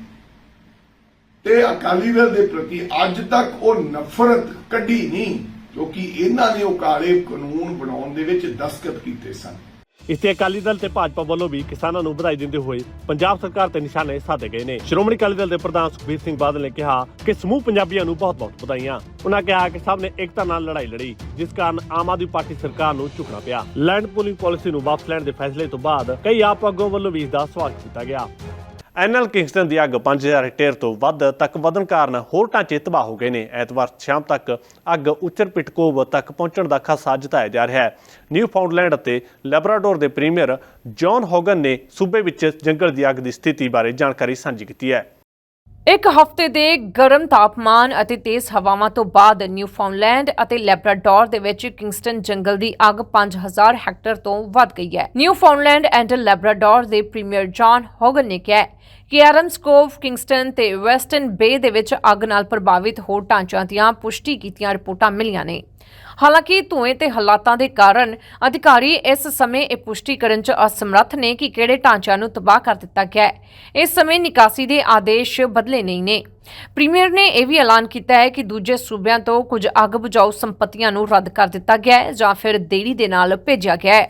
ਤੇ ਅਕਾਲੀ ਦਲ ਦੇ ਪ੍ਰਤੀ ਅੱਜ ਤੱਕ ਉਹ ਨਫ਼ਰਤ ਕੱਢੀ ਨਹੀਂ ਕਿਉਂਕਿ ਇਹਨਾਂ ਨੇ ਉਹ ਕਾਲੇ ਕਾਨੂੰਨ ਬਣਾਉਣ ਦੇ ਵਿੱਚ ਦਸਤਖਤ ਕੀਤੇ ਸਨ। ਇਸ ਤੇ ਅਕਾਲੀ ਦਲ ਤੇ ਭਾਜਪਾ ਵੱਲੋਂ ਵੀ ਕਿਸਾਨਾਂ ਨੂੰ ਵਧਾਈ ਦਿੰਦੇ ਹੋਏ ਪੰਜਾਬ ਸਰਕਾਰ ਤੇ ਨਿਸ਼ਾਨੇ ਸਾਧੇ ਗਏ ਨੇ। ਸ਼੍ਰੋਮਣੀ ਅਕਾਲੀ ਦਲ ਦੇ ਪ੍ਰਧਾਨ ਸੁਖਬੀਰ ਸਿੰਘ ਬਾਦਲ ਨੇ ਕਿਹਾ ਕਿ ਸਮੂਹ ਪੰਜਾਬੀਆਂ ਨੂੰ ਬਹੁਤ-ਬਹੁਤ ਵਧਾਈਆਂ। ਉਹਨਾਂ ਕਿਹਾ ਕਿ ਸਭ ਨੇ ਏਕਤਾ ਨਾਲ ਲੜਾਈ ਲੜੀ, ਜਿਸ ਕਾਰਨ ਆਮ ਆਦਮੀ ਪਾਰਟੀ ਸਰਕਾਰ ਨੂੰ ਝੁਕਣਾ ਪਿਆ। ਲੈਂਡ ਪੂਲਿੰਗ ਪਾਲਿਸੀ ਨੂੰ ਵਾਪਸ ਲੈਣ ਦੇ ਫੈਸਲੇ ਤੋਂ ਬਾਅਦ ਕਈ ਆਪ ਆਗੂਆਂ ਵੱਲੋਂ ਵੀ ਇਸ ਦਾ ਸਵਾਗਤ ਕੀਤਾ ਗਿਆ। ਐਨਐਲ ਕਿੰਗਸਟਨ ਦੀ ਅੱਗ 5000 ਹੈਕਟੇਅਰ ਤੋਂ ਵੱਧ ਤੱਕ ਵਧਣ ਕਾਰਨ ਹੋਰ ਢਾਂਚੇ ਤਬਾਹ ਹੋ ਗਏ ਨੇ। ਐਤਵਾਰ ਸ਼ਾਮ ਤੱਕ ਅੱਗ ਉੱਚਰ ਪਿਟਕੋਵ ਤੱਕ ਪਹੁੰਚਣ ਦਾ ਖਾਸਾ ਜਤਾਇਆ ਜਾ ਰਿਹਾ ਹੈ। ਨਿਊ ਫਾਊਂਡਲੈਂਡ ਅਤੇ ਲੈਬਰਾਡੋਰ ਦੇ ਪ੍ਰੀਮੀਅਰ ਜੌਨ ਹੋਗਨ ਨੇ ਸੂਬੇ ਵਿੱਚ ਜੰਗਲ ਦੀ ਅੱਗ ਦੀ ਸਥਿਤੀ ਬਾਰੇ ਜਾਣਕਾਰੀ ਸਾਂਝੀ ਕੀਤੀ ਹੈ। ਇੱਕ ਹਫ਼ਤੇ ਦੇ ਗਰਮ ਤਾਪਮਾਨ ਅਤੇ ਤੇਜ਼ ਹਵਾਵਾਂ ਤੋਂ ਬਾਅਦ ਨਿਊਫਾਊਂਡਲੈਂਡ ਅਤੇ ਲੈਬਰਾਡੋਰ ਦੇ ਵਿੱਚ ਕਿੰਗਸਟਨ ਜੰਗਲ ਦੀ ਅੱਗ 5000 ਹੈਕਟਰ ਤੋਂ ਵੱਧ ਗਈ ਹੈ। ਨਿਊਫਾਊਂਡਲੈਂਡ ਐਂਡ ਲੈਬਰਾਡੋਰ ਦੇ ਪ੍ਰੀਮੀਅਰ ਜੌਨ ਹੋਗਨ ਨੇ ਕਿਹਾ ਕਿ ਐਰਮਸ ਕਿੰਗਸਟਨ ਤੇ ਵੈਸਟਰਨ ਬੇ ਦੇ ਵਿੱਚ ਅੱਗ ਨਾਲ ਪ੍ਰਭਾਵਿਤ ਹੋਰ ਢਾਂਚਿਆਂ ਦੀਆਂ ਪੁਸ਼ਟੀ ਕੀਤੀਆਂ ਰਿਪੋਰਟਾਂ ਮਿਲੀਆਂ ਨੇ। ਹਾਲਾਂਕਿ ਧੂਏ ਤੇ ਹਾਲਾਤਾਂ ਦੇ ਕਾਰਨ ਅਧਿਕਾਰੀ ਇਸ ਸਮੇਂ ਇਹ ਪੁਸ਼ਟੀ ਕਰਨ 'ਚ ਅਸਮਰੱਥ ਨੇ ਕਿ ਕਿਹੜੇ ਢਾਂਚਿਆਂ ਨੂੰ ਤਬਾਹ ਕਰ ਦਿੱਤਾ ਗਿਆ ਹੈ। ਇਸ ਸਮੇਂ ਨਿਕਾਸੀ ਦੇ ਆਦੇਸ਼ ਬਦਲੇ ਨਹੀਂ ਨੇ। ਪ੍ਰੀਮੀਅਰ ਨੇ ਇਹ ਵੀ ਐਲਾਨ ਕੀਤਾ ਹੈ ਕਿ ਦੂਜੇ ਸੂਬਿਆਂ ਤੋਂ ਕੁਝ ਅੱਗ ਬੁਝਾਊ ਸੰਪਤੀਆਂ ਨੂੰ ਰੱਦ ਕਰ ਦਿੱਤਾ ਗਿਆ ਹੈ ਜਾਂ ਫਿਰ ਦੇਰੀ ਦੇ ਨਾਲ ਭੇਜਿਆ ਗਿਆ ਹੈ।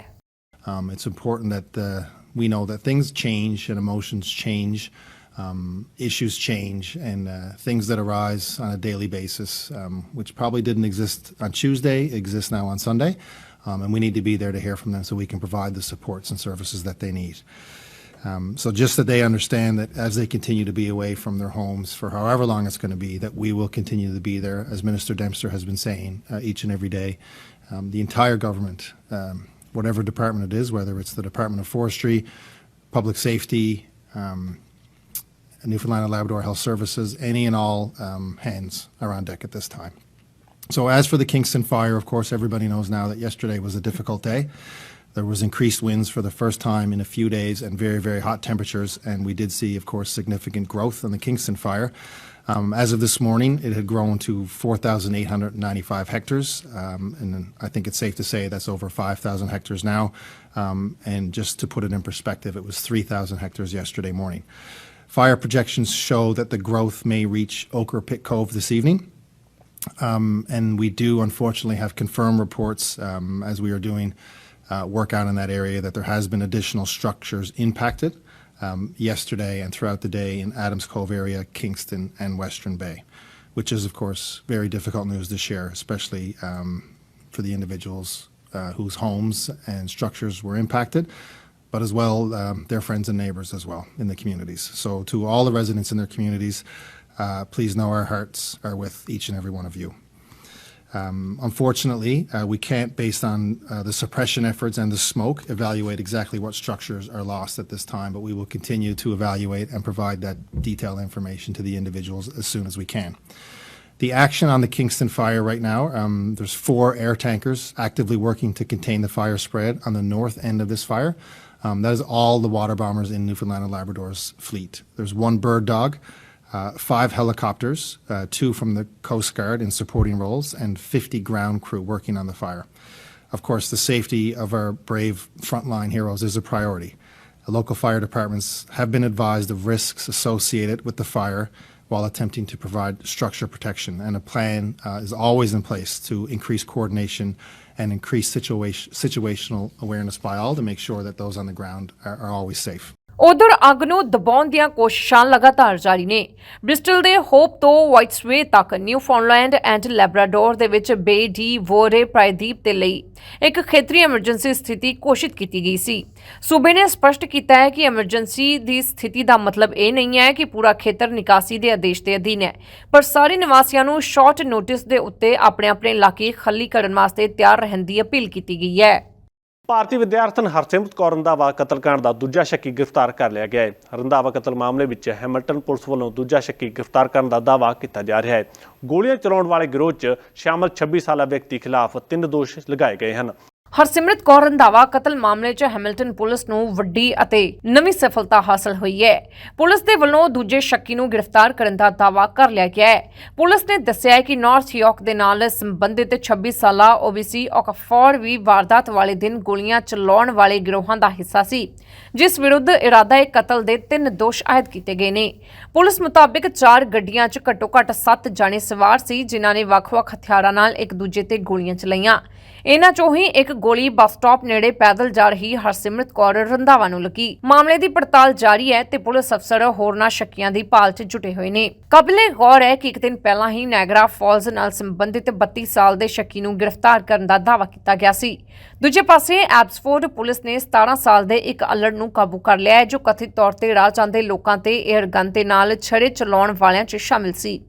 Um, it's important that uh, we know that things change and emotions change, um, issues change, and uh, things that arise on a daily basis, um, which probably didn't exist on Tuesday, exist now on Sunday. Um, and we need to be there to hear from them so we can provide the supports and services that they need. Um, so just that they understand that as they continue to be away from their homes for however long it's going to be, that we will continue to be there, as Minister Dempster has been saying uh, each and every day. Um, the entire government, um, whatever department it is, whether it's the Department of Forestry, Public Safety, um, Newfoundland and Labrador Health Services, any and all um, hands are on deck at this time. So as for the Kingston fire, of course, everybody knows now that yesterday was a difficult day. There was increased winds for the first time in a few days and very, very hot temperatures, and we did see, of course, significant growth in the Kingston fire. Um, as of this morning, it had grown to 4,895 hectares, um, and I think it's safe to say that's over 5,000 hectares now. Um, and just to put it in perspective, it was 3,000 hectares yesterday morning. Fire projections show that the growth may reach Ochre Pit Cove this evening. Um, and we do unfortunately have confirmed reports um, as we are doing uh, work out in that area that there has been additional structures impacted um, yesterday and throughout the day in Adams Cove area, Kingston, and Western Bay, which is of course very difficult news to share, especially um, for the individuals uh, whose homes and structures were impacted. But as well, um, their friends and neighbors as well in the communities. So, to all the residents in their communities, uh, please know our hearts are with each and every one of you. Um, unfortunately, uh, we can't, based on uh, the suppression efforts and the smoke, evaluate exactly what structures are lost at this time, but we will continue to evaluate and provide that detailed information to the individuals as soon as we can. The action on the Kingston fire right now, um, there's four air tankers actively working to contain the fire spread on the north end of this fire. Um, that is all the water bombers in Newfoundland and Labrador's fleet. There's one bird dog, uh, five helicopters, uh, two from the Coast Guard in supporting roles, and 50 ground crew working on the fire. Of course, the safety of our brave frontline heroes is a priority. The local fire departments have been advised of risks associated with the fire while attempting to provide structure protection, and a plan uh, is always in place to increase coordination and increase situation, situational awareness by all to make sure that those on the ground are, are always safe. ਉਧਰ ਅੱਗ ਨੂੰ ਦਬਾਉਣ ਦੀਆਂ ਕੋਸ਼ਿਸ਼ਾਂ ਲਗਾਤਾਰ ਜਾਰੀ ਨੇ। Bristle ਦੇ ਹੋਪ ਤੋਂ ਵਾਈਟਸਵੇ ਤੱਕ ਨਿਊਫਾਊਂਡਲੈਂਡ ਐਂਡ ਲੈਬਰਾਡੋਰ ਦੇ ਵਿੱਚ ਬੇ ਡੀ ਵੋਰੇ ਪ੍ਰਾਇਦੀਪ ਦੇ ਲਈ ਇੱਕ ਖੇਤਰੀ ਐਮਰਜੈਂਸੀ ਸਥਿਤੀ ਘੋਸ਼ਿਤ ਕੀਤੀ ਗਈ ਸੀ। ਸੂਬੇ ਨੇ ਸਪਸ਼ਟ ਕੀਤਾ ਹੈ ਕਿ ਐਮਰਜੈਂਸੀ ਦੀ ਸਥਿਤੀ ਦਾ ਮਤਲਬ ਇਹ ਨਹੀਂ ਹੈ ਕਿ ਪੂਰਾ ਖੇਤਰ ਨਿਕਾਸੀ ਦੇ ਆਦੇਸ਼ ਦੇ ਅਧੀਨ ਹੈ, ਪਰ ਸਾਰੇ ਨਿਵਾਸੀਆਂ ਨੂੰ ਸ਼ਾਰਟ ਨੋਟਿਸ ਦੇ ਉੱਤੇ ਆਪਣੇ ਆਪਣੇ ਇਲਾਕੇ ਖਾਲੀ ਕਰਨ ਵਾਸਤੇ ਤਿਆਰ ਰਹਿਣ ਦੀ ਅਪੀਲ ਕੀਤੀ ਗਈ ਹੈ। ਭਾਰਤੀ ਵਿਦਿਆਰਥਣ ਹਰਸਿਮਰਤ ਕੌਰ ਰੰਧਾਵਾ ਕਤਲकांड ਦਾ ਦੂਜਾ ਸ਼ੱਕੀ ਗ੍ਰਿਫਤਾਰ ਕਰ ਲਿਆ ਗਿਆ ਹੈ। ਰੰਧਾਵਾ ਕਤਲ ਮਾਮਲੇ ਵਿੱਚ ਹੈਮਲਟਨ ਪੁਲਿਸ ਵੱਲੋਂ ਦੂਜਾ ਸ਼ੱਕੀ ਗ੍ਰਿਫਤਾਰ ਕਰਨ ਦਾ ਦਾਅਵਾ ਕੀਤਾ ਜਾ ਰਿਹਾ ਹੈ। ਗੋਲੀਆਂ ਚਲਾਉਣ ਵਾਲੇ ਗਿਰੋਹ 'ਚ ਸ਼ਾਮਲ 26 ਸਾਲਾ ਵਿਅਕਤੀ ਖਿਲਾਫ ਤਿੰਨ ਦੋਸ਼ ਲਗਾਏ ਗਏ ਹਨ। ਹਰਸਿਮਰਤ ਕੌਰ ਰੰਧਾਵਾ ਕਤਲ ਮਾਮਲੇ 'ਚ ਹੈਮਿਲਟਨ ਪੁਲਿਸ ਨੂੰ ਵੱਡੀ ਅਤੇ ਨਵੀਂ ਸਫਲਤਾ ਹਾਸਲ ਹੋਈ ਹੈ। ਪੁਲਿਸ ਦੇ ਵੱਲੋਂ ਦੂਜੇ ਸ਼ੱਕੀ ਨੂੰ ਗ੍ਰਿਫਤਾਰ ਕਰਨ ਦਾ ਦਾਅਵਾ ਕਰ ਲਿਆ ਗਿਆ ਹੈ। ਪੁਲਿਸ ਨੇ ਦੱਸਿਆ ਹੈ ਕਿ ਨਾਰਥ ਯਾਰਕ ਦੇ ਨਾਲ ਸੰਬੰਧਿਤ 26 ਸਾਲਾ ਓਬੀਸੀ ਓਕਫੋਰ ਵੀ ਵਾਰਦਾਤ ਵਾਲੇ ਦਿਨ ਗੋਲੀਆਂ ਚਲਾਉਣ ਵਾਲੇ ਗਿਰੋਹਾਂ ਦਾ ਹਿੱਸਾ ਸੀ, ਜਿਸ ਵਿਰੁੱਧ ਇਰਾਦਾ ਕਤਲ ਦੇ ਤਿੰਨ ਦੋਸ਼ ਆਇਦ ਕੀਤੇ ਗਏ ਨੇ। ਪੁਲਿਸ ਮੁਤਾਬਿਕ ਚਾਰ ਗੱਡੀਆਂ 'ਚ ਘੱਟੋ-ਘੱਟ 7 ਜਾਣੇ ਸਵਾਰ ਸੀ, ਜਿਨ੍ਹਾਂ ਨੇ ਵੱਖ-ਵੱਖ ਹਥਿਆਰਾਂ ਨਾਲ ਇੱਕ ਦੂਜੇ ਤੇ ਗੋਲੀਆਂ ਚਲਾਈਆਂ। ਇਹਨਾਂ ਚੋਂ ਹੀ ਇੱਕ ਗੋਲੀ ਬੱਸ ਸਟਾਪ ਨੇੜੇ ਪੈਦਲ ਜਾ ਰਹੀ ਹਰਸਿਮਰਤ ਕੌਰ ਰੰਧਾਵਾ ਨੂੰ ਲੱਗੀ। ਮਾਮਲੇ ਦੀ ਪੜਤਾਲ ਜਾਰੀ ਹੈ ਤੇ ਪੁਲਿਸ ਅਫਸਰ ਹੋਰਨਾਂ ਸ਼ੱਕੀਆਂ ਦੀ ਭਾਲ 'ਚ ਜੁਟੇ ਹੋਏ ਨੇ। ਕਬਲੇ ਗੌਰ ਹੈ ਕਿ ਇੱਕ ਦਿਨ ਪਹਿਲਾਂ ਹੀ ਨੈਗਰਾ ਫਾਲਜ਼ ਨਾਲ ਸੰਬੰਧਿਤ 32 ਸਾਲ ਦੇ ਸ਼ੱਕੀ ਨੂੰ ਗ੍ਰਿਫਤਾਰ ਕਰਨ ਦਾ ਦਾਅਵਾ ਕੀਤਾ ਗਿਆ ਸੀ। ਦੂਜੇ ਪਾਸੇ ਐਬਸਫੋਰਡ ਪੁਲਿਸ ਨੇ 17 ਸਾਲ ਦੇ ਇੱਕ ਅਲੜ ਨੂੰ ਕਾਬੂ ਕਰ ਲਿਆ ਹੈ, ਜੋ ਕਥਿਤ ਤੌਰ ਤੇ ਰਾਹ ਜਾਂਦੇ ਲੋਕਾਂ ਤੇ 에ਅਰ ਗਨ ਦੇ ਨਾਲ ਛੜੇ ਚਲਾਉਣ ਵਾਲਿਆਂ 'ਚ ਸ਼ਾਮਿਲ ਸੀ।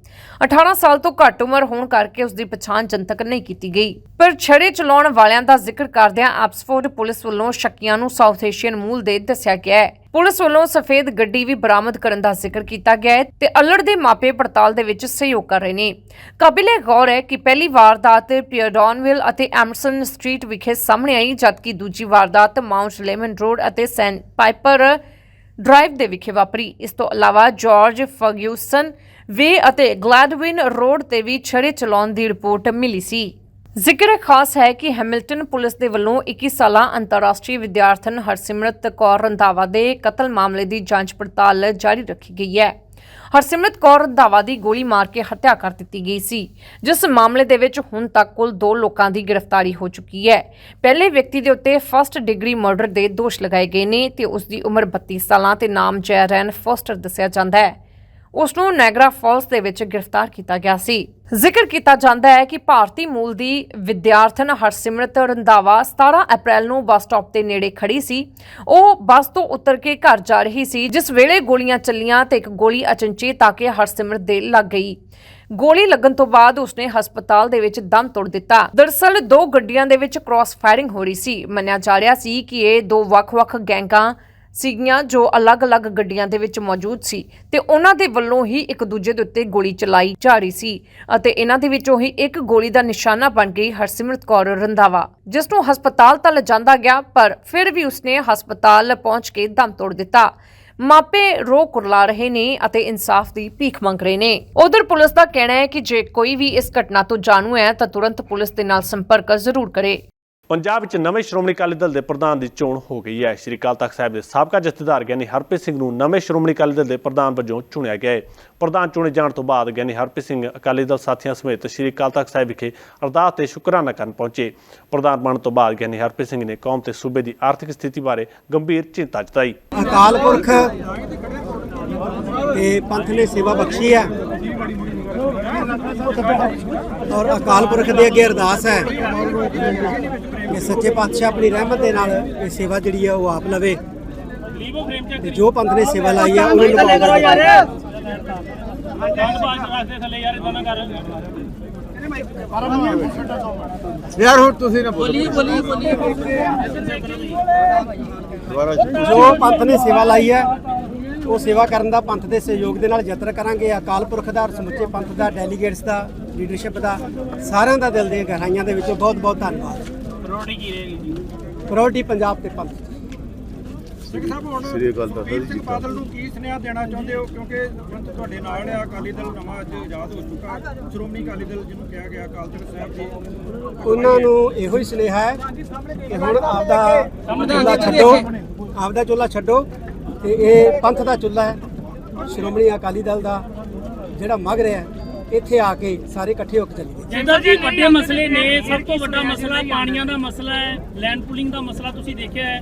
18 ਸਾਲ ਤੋਂ ਘੱਟ ਉਮਰ ਹੋਣ ਕਰਕੇ ਉਸ ਦੀ ਪਛਾਣ ਜਨਤਕ ਨਹੀਂ ਕੀਤੀ ਗਈ। ਪਰ ਛੜੇ ਚਲਾਉਣ ਵਾਲਿਆਂ ਦਾ ਜ਼ਿਕਰ ਕਰਦਿਆਂ ਐਬਸਫੋਰਡ ਪੁਲਿਸ ਵੱਲੋਂ ਸ਼ੱਕੀਆਂ ਨੂੰ ਸਾਊਥ ਏਸ਼ੀਅਨ ਮੂਲ ਦੇ ਦੱਸਿਆ ਗਿਆ ਹੈ। ਪੁਲਿਸ ਵੱਲੋਂ ਸਫੇਦ ਗੱਡੀ ਵੀ ਬਰਾਮਦ ਕਰਨ ਦਾ ਜ਼ਿਕਰ ਕੀਤਾ ਗਿਆ ਹੈ ਤੇ ਅਲੜ ਦੇ ਮਾਪੇ ਪੜਤਾਲ ਦੇ ਵਿੱਚ ਸਹਿਯੋਗ ਕਰ ਰਹੇ ਨੇ। ਕਾਬਿਲੇ ਗੌਰ ਹੈ ਕਿ ਪਹਿਲੀ ਵਾਰਦਾਤ ਪਿਅਰਡੌਨਵਿਲ ਅਤੇ ਐਮਰਸਨ ਸਟਰੀਟ ਵਿਖੇ ਸਾਹਮਣੇ ਆਈ, ਜਦਕਿ ਦੂਜੀ ਵਾਰਦਾਤ ਮਾਉਂਟ ਲੈਮਨ ਰੋਡ ਅਤੇ ਸੈਂਟ ਪਾਈਪਰ ਡਰਾਈਵ ਦੇ ਵਿਖੇ ਵਾਪਰੀ। ਇਸ ਤੋਂ ਇਲਾਵਾ ਜਾਰਜ ਫਰਗਿਊਸਨ ਵੇ ਅਤੇ ਗਲੈਡਵਿਨ ਰੋਡ ਤੇ ਵੀ ਛੜੇ ਚਲਾਉਣ ਦੀ ਰਿਪੋਰਟ ਮਿਲੀ ਸੀ। ਜ਼ਿਕਰ ਖਾਸ ਹੈ ਕਿ ਹੈਮਿਲਟਨ ਪੁਲਿਸ ਦੇ ਵੱਲੋਂ 21 ਸਾਲਾ ਅੰਤਰਰਾਸ਼ਟਰੀ ਵਿਦਿਆਰਥਣ ਹਰਸਿਮਰਤ ਕੌਰ ਰੰਧਾਵਾ ਦੇ ਕਤਲ ਮਾਮਲੇ ਦੀ ਜਾਂਚ ਪੜਤਾਲ ਜਾਰੀ ਰੱਖੀ ਗਈ ਹੈ। ਹਰਸਿਮਰਤ ਕੌਰ ਰੰਧਾਵਾ ਦੀ ਗੋਲੀ ਮਾਰ ਕੇ ਹੱਤਿਆ ਕਰ ਦਿੱਤੀ ਗਈ ਸੀ, ਜਿਸ ਮਾਮਲੇ ਦੇ ਵਿੱਚ ਹੁਣ ਤੱਕ ਕੁੱਲ 2 ਲੋਕਾਂ ਦੀ ਗ੍ਰਿਫਤਾਰੀ ਹੋ ਚੁੱਕੀ ਹੈ। ਪਹਿਲੇ ਵਿਅਕਤੀ ਦੇ ਉੱਤੇ ਫਰਸਟ ਡਿਗਰੀ ਮਰਡਰ ਦੇ ਦੋਸ਼ ਲਗਾਏ ਗਏ ਨੇ ਤੇ ਉਸ ਦੀ ਉਮਰ 32 ਸਾਲਾਂ ਤੇ ਨਾਮ ਜੈਰਨ ਫੋਸਟਰ ਦੱਸਿਆ ਜਾਂਦਾ ਹੈ। ਉਸ ਨੂੰ ਨੈਗਰਾ ਫਾਲਸ ਦੇ ਵਿੱਚ ਗ੍ਰਿਫਤਾਰ ਕੀਤਾ ਗਿਆ ਸੀ। ਜ਼ਿਕਰ ਕੀਤਾ ਜਾਂਦਾ ਹੈ ਕਿ ਭਾਰਤੀ ਮੂਲ ਦੀ ਵਿਦਿਆਰਥਣ ਹਰਸਿਮਰਤ ਰੰਧਾਵਾ 17 ਅਪ੍ਰੈਲ ਨੂੰ ਬੱਸ ਸਟਾਪ ਦੇ ਨੇੜੇ ਖੜੀ ਸੀ। ਉਹ ਬੱਸ ਤੋਂ ਉਤਰ ਕੇ ਘਰ ਜਾ ਰਹੀ ਸੀ, ਜਿਸ ਵੇਲੇ ਗੋਲੀਆਂ ਚੱਲੀਆਂ ਤੇ ਇੱਕ ਗੋਲੀ ਅਚਨਚੇਤ ਆ ਕੇ ਹਰਸਿਮਰਤ ਦੇ ਲੱਗ ਗਈ। ਗੋਲੀ ਲੱਗਣ ਤੋਂ ਬਾਅਦ ਉਸਨੇ ਹਸਪਤਾਲ ਦੇ ਵਿੱਚ ਦਮ ਤੋੜ ਦਿੱਤਾ। ਦਰਸਲ ਦੋ ਗੱਡੀਆਂ ਦੇ ਵਿੱਚ ਕ੍ਰਾਸ ਫਾਇਰਿੰਗ ਹੋ ਰਹੀ ਸੀ। ਮੰਨਿਆ ਜਾ ਰਿਹਾ ਸੀ ਕਿ ਇਹ ਦੋ ਵੱਖ-ਵੱਖ ਗੈਂਗਾਂ ਸੀਗੀਆਂ ਜੋ ਅਲੱਗ-ਅਲੱਗ ਗੱਡੀਆਂ ਦੇ ਵਿੱਚ ਮੌਜੂਦ ਸੀ ਤੇ ਉਹਨਾਂ ਦੇ ਵੱਲੋਂ ਹੀ ਇੱਕ ਦੂਜੇ ਦੇ ਉੱਤੇ ਗੋਲੀ ਚਲਾਈ ਜਾ ਰਹੀ ਸੀ ਅਤੇ ਇਹਨਾਂ ਦੇ ਵਿੱਚੋਂ ਹੀ ਇੱਕ ਗੋਲੀ ਦਾ ਨਿਸ਼ਾਨਾ ਬਣ ਗਈ ਹਰਸਿਮਰਤ ਕੌਰ ਰੰਧਾਵਾ, ਜਿਸ ਨੂੰ ਹਸਪਤਾਲ ਤਾਂ ਲਿਜਾਂਦਾ ਗਿਆ, ਪਰ ਫਿਰ ਵੀ ਉਸਨੇ ਹਸਪਤਾਲ ਪਹੁੰਚ ਕੇ ਦਮ ਤੋੜ ਦਿੱਤਾ। ਮਾਪੇ ਰੋ ਕੁਰਲਾ ਰਹੇ ਨੇ ਅਤੇ ਇਨਸਾਫ ਦੀ ਭੀਖ ਮੰਗ ਰਹੇ ਨੇ। ਉਧਰ ਪੁਲਿਸ ਦਾ ਕਹਿਣਾ ਹੈ ਕਿ ਜੇ ਕੋਈ ਵੀ ਇਸ ਘਟਨਾ ਤੋਂ ਜਾਣੂ ਹੈ ਤਾਂ ਤੁਰੰਤ ਪੁਲਿਸ ਦੇ ਨਾਲ ਸੰਪਰਕ ਜ਼ਰੂਰ ਕਰੇ। ਪੰਜਾਬ ਵਿੱਚ ਨਵੇਂ ਸ਼੍ਰੋਮਣੀ ਅਕਾਲੀ ਦਲ ਦੇ ਪ੍ਰਧਾਨ ਦੀ ਚੋਣ ਹੋ ਗਈ ਹੈ। ਸ਼੍ਰੀ ਅਕਾਲ ਤਖਤ ਸਾਹਿਬ ਦੇ ਸਾਬਕਾ ਜਥੇਦਾਰ ਗਿਆਨੀ ਹਰਪ੍ਰੀਤ ਸਿੰਘ ਨੂੰ ਨਵੇਂ ਸ਼੍ਰੋਮਣੀ ਅਕਾਲੀ ਦਲ ਦੇ ਪ੍ਰਧਾਨ ਵਜੋਂ ਚੁਣਿਆ ਗਿਆ ਹੈ। ਪ੍ਰਧਾਨ ਚੁਣੇ ਜਾਣ ਤੋਂ ਬਾਅਦ ਗਿਆਨੀ ਹਰਪ੍ਰੀਤ ਸਿੰਘ ਅਕਾਲੀ ਦਲ ਸਾਥੀਆਂ ਸਮੇਤ ਸ਼੍ਰੀ ਅਕਾਲ ਤਖਤ ਸਾਹਿਬ ਵਿਖੇ ਅਰਦਾਸ ਤੇ ਸ਼ੁਕਰਾਨਾ ਕਰਨ ਪਹੁੰਚੇ। ਪ੍ਰਧਾਨ ਬਣਨ ਤੋਂ ਬਾਅਦ ਗਿਆਨੀ ਹਰਪ੍ਰੀਤ ਸਿੰਘ ਨੇ ਕੌਮ ਤੇ ਸੂਬੇ ਦੀ ਆਰਥਿਕ ਸਥਿਤੀ ਬਾਰੇ ਗੰਭੀਰ ਚਿੰਤਾ ਜਤਾਈ। ਅਕਾਲ ਪੁਰਖ ਤੇ ਪੰਥ ਨੇ ਸੇਵਾ ਬਖਸ਼ੀ ਹੈ। ਔਰ ਅਕਾਲ ਪੁਰਖ ਦੇ ਅੱਗੇ ਅਰਦਾਸ ਹੈ ਕਿ ਸੱਚੇ ਪਾਤਸ਼ਾਹ ਆਪਣੀ ਰਹਿਮਤ ਦੇ ਨਾਲ ਇਹ ਸੇਵਾ ਜਿਹੜੀ ਹੈ ਉਹ ਆਪ ਲਵੇ ਤੇ ਜੋ ਪੰਥ ਨੇ ਸੇਵਾ ਲਾਈ ਹੈ ਉਹਨੂੰ। ਯਾਰ ਹੁਣ ਤੁਸੀਂ ਨਾ ਬੋਲੀ ਜੋ ਪੰਥ ਨੇ ਸੇਵਾ ਲਾਈ ਹੈ ਉਹ ਸੇਵਾ ਕਰਨ ਦਾ ਪੰਥ ਦੇ ਸਹਿਯੋਗ ਦੇ ਨਾਲ ਯਤਨ ਕਰਾਂਗੇ। ਅਕਾਲ ਪੁਰਖ ਦਾ ਔਰ ਸਮੁੱਚੇ ਪੰਥ ਦਾ ਡੈਲੀਗੇਟਸ ਦਾ ਲੀਡਰਸ਼ਿਪ ਦਾ ਸਾਰਿਆਂ ਦਾ ਦਿਲ ਦੀਆਂ ਗਹਿਰਾਈਆਂ ਦੇ ਵਿੱਚੋਂ ਬਹੁਤ ਬਹੁਤ ਧੰਨਵਾਦ। ਪ੍ਰਾਇੋਰਟੀ ਕੀ ਰਹੇਗੀ ਜੀ? ਪ੍ਰਾਇੋਰਟੀ ਪੰਜਾਬ ਤੇ ਪੰਥ ਸ੍ਰੀ ਅਕਾਲ ਤਖਤ ਸਿੰਘ ਬਾਦਲ ਨੂੰ ਕੀ ਸੁਨੇਹਾ ਦੇਣਾ ਚਾਹੁੰਦੇ ਹੋ? ਕਿਉਂਕਿ ਪੰਥ ਤੁਹਾਡੇ ਨਾਲ ਆ ਅਕਾਲੀ ਦਲ ਨਵਾਂ ਅੱਜ ਆਜ਼ਾਦ ਹੋ ਚੁੱਕਾ ਸ਼੍ਰੋਮਣੀ ਅਕਾਲੀ ਦਲ ਜਿਹਨੂੰ ਕਿਹਾ ਗਿਆ ਅਕਾਲ ਤਖਤ ਸਾਹਿਬ ਜੀ। ਉਹਨਾਂ ਨੂੰ ਇਹੋ ਹੀ ਸੁਨੇਹਾ ਹੈ ਕਿ ਹੁਣ ਆਪਦਾ ਚੁੱਲ੍ਹਾ ਛੱਡੋ ਆਪਦਾ ਚੁੱਲ੍ਹਾ ਛੱਡੋ। ਤੇ ਇਹ ਪੰਥ ਦਾ ਚੁੱਲ੍ਹਾ ਹੈ, ਸ਼੍ਰੋਮਣੀ ਅਕਾਲੀ ਦਲ ਦਾ, ਜਿਹੜਾ ਮਗ ਰਿਹਾ ਇੱਥੇ ਆ ਕੇ ਸਾਰੇ ਇਕੱਠੇ ਹੋ ਕੇ ਚੱਲੀਏ। ਜਿੱਦਾਂ ਜੀ ਵੱਡੇ ਮਸਲੇ ਨੇ, ਸਭ ਤੋਂ ਵੱਡਾ ਮਸਲਾ ਪਾਣੀਆਂ ਦਾ ਮਸਲਾ ਹੈ ਲੈਂਡ ਪੂਲਿੰਗ ਦਾ ਮਸਲਾ ਤੁਸੀਂ ਦੇਖਿਆ ਹੈ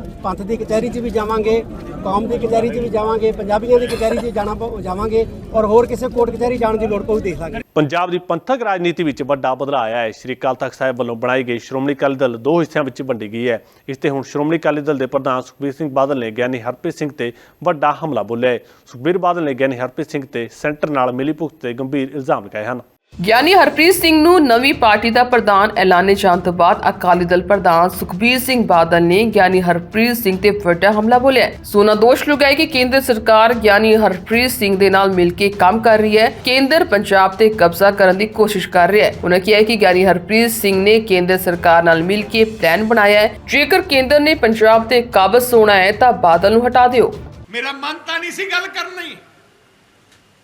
ਪੰਥ ਦੀ ਕਚਹਿਰੀ 'ਚ ਵੀ ਜਾਵਾਂਗੇ, ਕੌਮ ਦੀ ਕਚਹਿਰੀ 'ਚ ਵੀ ਜਾਵਾਂਗੇ, ਪੰਜਾਬੀਆਂ ਦੀ ਕਚਹਿਰੀ 'ਚ ਜਾਣਾ ਜਾਵਾਂਗੇ ਔਰ ਹੋਰ ਕਿਸੇ ਕੋਰਟ ਕਚਹਿਰੀ ਜਾਣ ਦੀ ਲੋੜ ਪਊ ਦੇਖ ਲਾਂਗੇ। ਪੰਜਾਬ ਦੀ ਪੰਥਕ ਰਾਜਨੀਤੀ ਵਿੱਚ ਵੱਡਾ ਬਦਲਾਅ ਆਇਆ ਹੈ। ਸ਼੍ਰੀ ਅਕਾਲ ਤਖਤ ਸਾਹਿਬ ਵੱਲੋਂ ਬਣਾਈ ਗਈ ਸ਼੍ਰੋਮਣੀ ਅਕਾਲੀ ਦਲ ਦੋ ਹਿੱਸਿਆਂ ਵਿੱਚ ਵੰਡੀ ਗਈ ਹੈ। ਇਸ ਤੇ ਹੁਣ ਸ਼੍ਰੋਮਣੀ ਅਕਾਲੀ ਦਲ ਦੇ ਪ੍ਰਧਾਨ ਸੁਖਬੀਰ ਸਿੰਘ ਬਾਦਲ ਨੇ ਗਿਆਨੀ ਹਰਪ੍ਰੀਤ ਸਿੰਘ ਤੇ ਵੱਡਾ ਹਮਲਾ ਬੋਲਿਆ ਹੈ। ਸੁਖਬੀਰ ਬਾਦਲ ਨੇ ਗਿਆਨੀ ਹਰਪ੍ਰੀਤ ਸਿੰਘ ਤੇ ਸੈਂਟਰ ਨਾਲ ਮਿਲੀਭੁਗਤ ਤੇ ਗੰਭੀਰ ਇਲਜ਼ਾਮ ਲਗਾਏ ਹਨ। ਗਿਆਨੀ ਹਰਪ੍ਰੀਤ ਸਿੰਘ ਨੂੰ ਨਵੀਂ ਪਾਰਟੀ ਦਾ ਪ੍ਰਧਾਨ ਐਲਾਨੇ ਜਾਣ ਤੋਂ ਬਾਅਦ ਅਕਾਲੀ ਦਲ ਪ੍ਰਧਾਨ ਸੁਖਬੀਰ ਸਿੰਘ ਬਾਦਲ ਨੇ ਗਿਆਨੀ ਹਰਪ੍ਰੀਤ ਸਿੰਘ ਤੇ ਵੱਡਾ ਹਮਲਾ ਬੋਲਿਆ ਸੋਨਾ ਦੋਸ਼ ਲਗਾਇਆ ਕਿ ਕੇਂਦਰ ਸਰਕਾਰ ਗਿਆਨੀ ਹਰਪ੍ਰੀਤ ਸਿੰਘ ਦੇ ਨਾਲ ਮਿਲ ਕੇ ਕੰਮ ਕਰ ਰਹੀ ਹੈ। ਕੇਂਦਰ ਪੰਜਾਬ ਤੇ ਕਬਜ਼ਾ ਕਰਨ ਦੀ ਕੋਸ਼ਿਸ਼ ਕਰ ਰਿਹਾ ਹੈ। ਉਹਨਾਂ ਕਿਹਾ ਕਿ ਗਿਆਨੀ ਹਰਪ੍ਰੀਤ ਸਿੰਘ ਨੇ ਕੇਂਦਰ ਸਰਕਾਰ ਨਾਲ ਮਿਲ ਕੇ ਪਲਾਨ ਬਣਾਇਆ ਹੈ। ਜੇਕਰ ਕੇਂਦਰ ਨੇ ਪੰਜਾਬ ਤੇ ਕਾਬਜ਼ ਹੋਣਾ ਹੈ ਤਾਂ ਬਾਦਲ ਨੂੰ ਹਟਾ ਦਿਓ। ਮੇਰਾ ਮਨ ਤਾਂ ਨਹੀਂ ਸੀ ਗੱਲ ਕਰਨੀ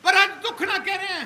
ਪਰ ਅੱਜ ਦੁੱਖ ਨਾ ਕਹਿ ਰਹੇ ਹਾਂ।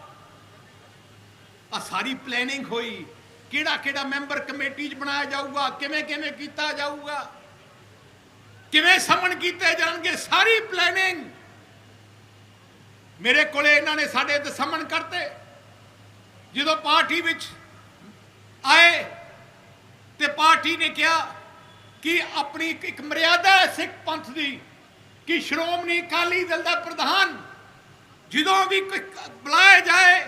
ਆ ਸਾਰੀ ਪਲੈਨਿੰਗ ਹੋਈ। ਕਿਹੜਾ ਕਿਹੜਾ ਮੈਂਬਰ ਕਮੇਟੀ 'ਚ ਬਣਾਇਆ ਜਾਊਗਾ, ਕਿਵੇਂ ਕਿਵੇਂ ਕੀਤਾ ਜਾਊਗਾ। ਕਿਵੇਂ ਸਮਨ ਕੀਤੇ ਜਾਣਗੇ, ਸਾਰੀ ਪਲੈਨਿੰਗ ਮੇਰੇ ਕੋਲੇ ਇਹਨਾਂ ਨੇ ਸਾਡੇ ਤੇ ਸਮਨ ਕਰਤੇ। ਜਦੋਂ ਪਾਰਟੀ ਵਿੱਚ ਆਏ ਤੇ ਪਾਰਟੀ ਨੇ ਕਿਹਾ ਕਿ ਆਪਣੀ ਇੱਕ- ਮਰਿਆਦਾ ਹੈ ਸਿੱਖ ਪੰਥ ਦੀ ਕਿ ਸ਼੍ਰੋਮਣੀ ਅਕਾਲੀ ਦਲ ਦਾ ਪ੍ਰਧਾਨ ਜਦੋਂ ਵੀ ਕੋਈ ਬੁਲਾਇਆ ਜਾਏ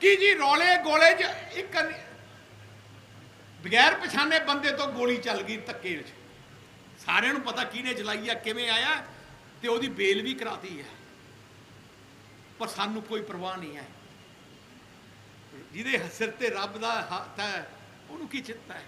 ਕਿ ਜੀ, ਰੋਲੇ ਗੋਲੇ 'ਚ ਇੱਕ ਬਗੈਰ ਪਛਾਣੇ ਬੰਦੇ ਤੋਂ ਗੋਲੀ ਚੱਲ ਗਈ ਧੱਕੇ ਵਿੱਚ। ਸਾਰਿਆਂ ਨੂੰ ਪਤਾ ਕਿਹਨੇ ਚਲਾਈ ਆ, ਕਿਵੇਂ ਆਇਆ, ਤੇ ਉਹਦੀ ਬੇਲ ਵੀ ਕਰਾਤੀ ਹੈ ਪਰ ਸਾਨੂੰ ਕੋਈ ਪਰਵਾਹ ਨਹੀਂ ਹੈ। ਜਿਹਦੇ ਸਿਰ ਤੇ ਰੱਬ ਦਾ ਹੱਥ ਹੈ, ਉਹਨੂੰ ਕੀ ਚਿੰਤਾ ਹੈ?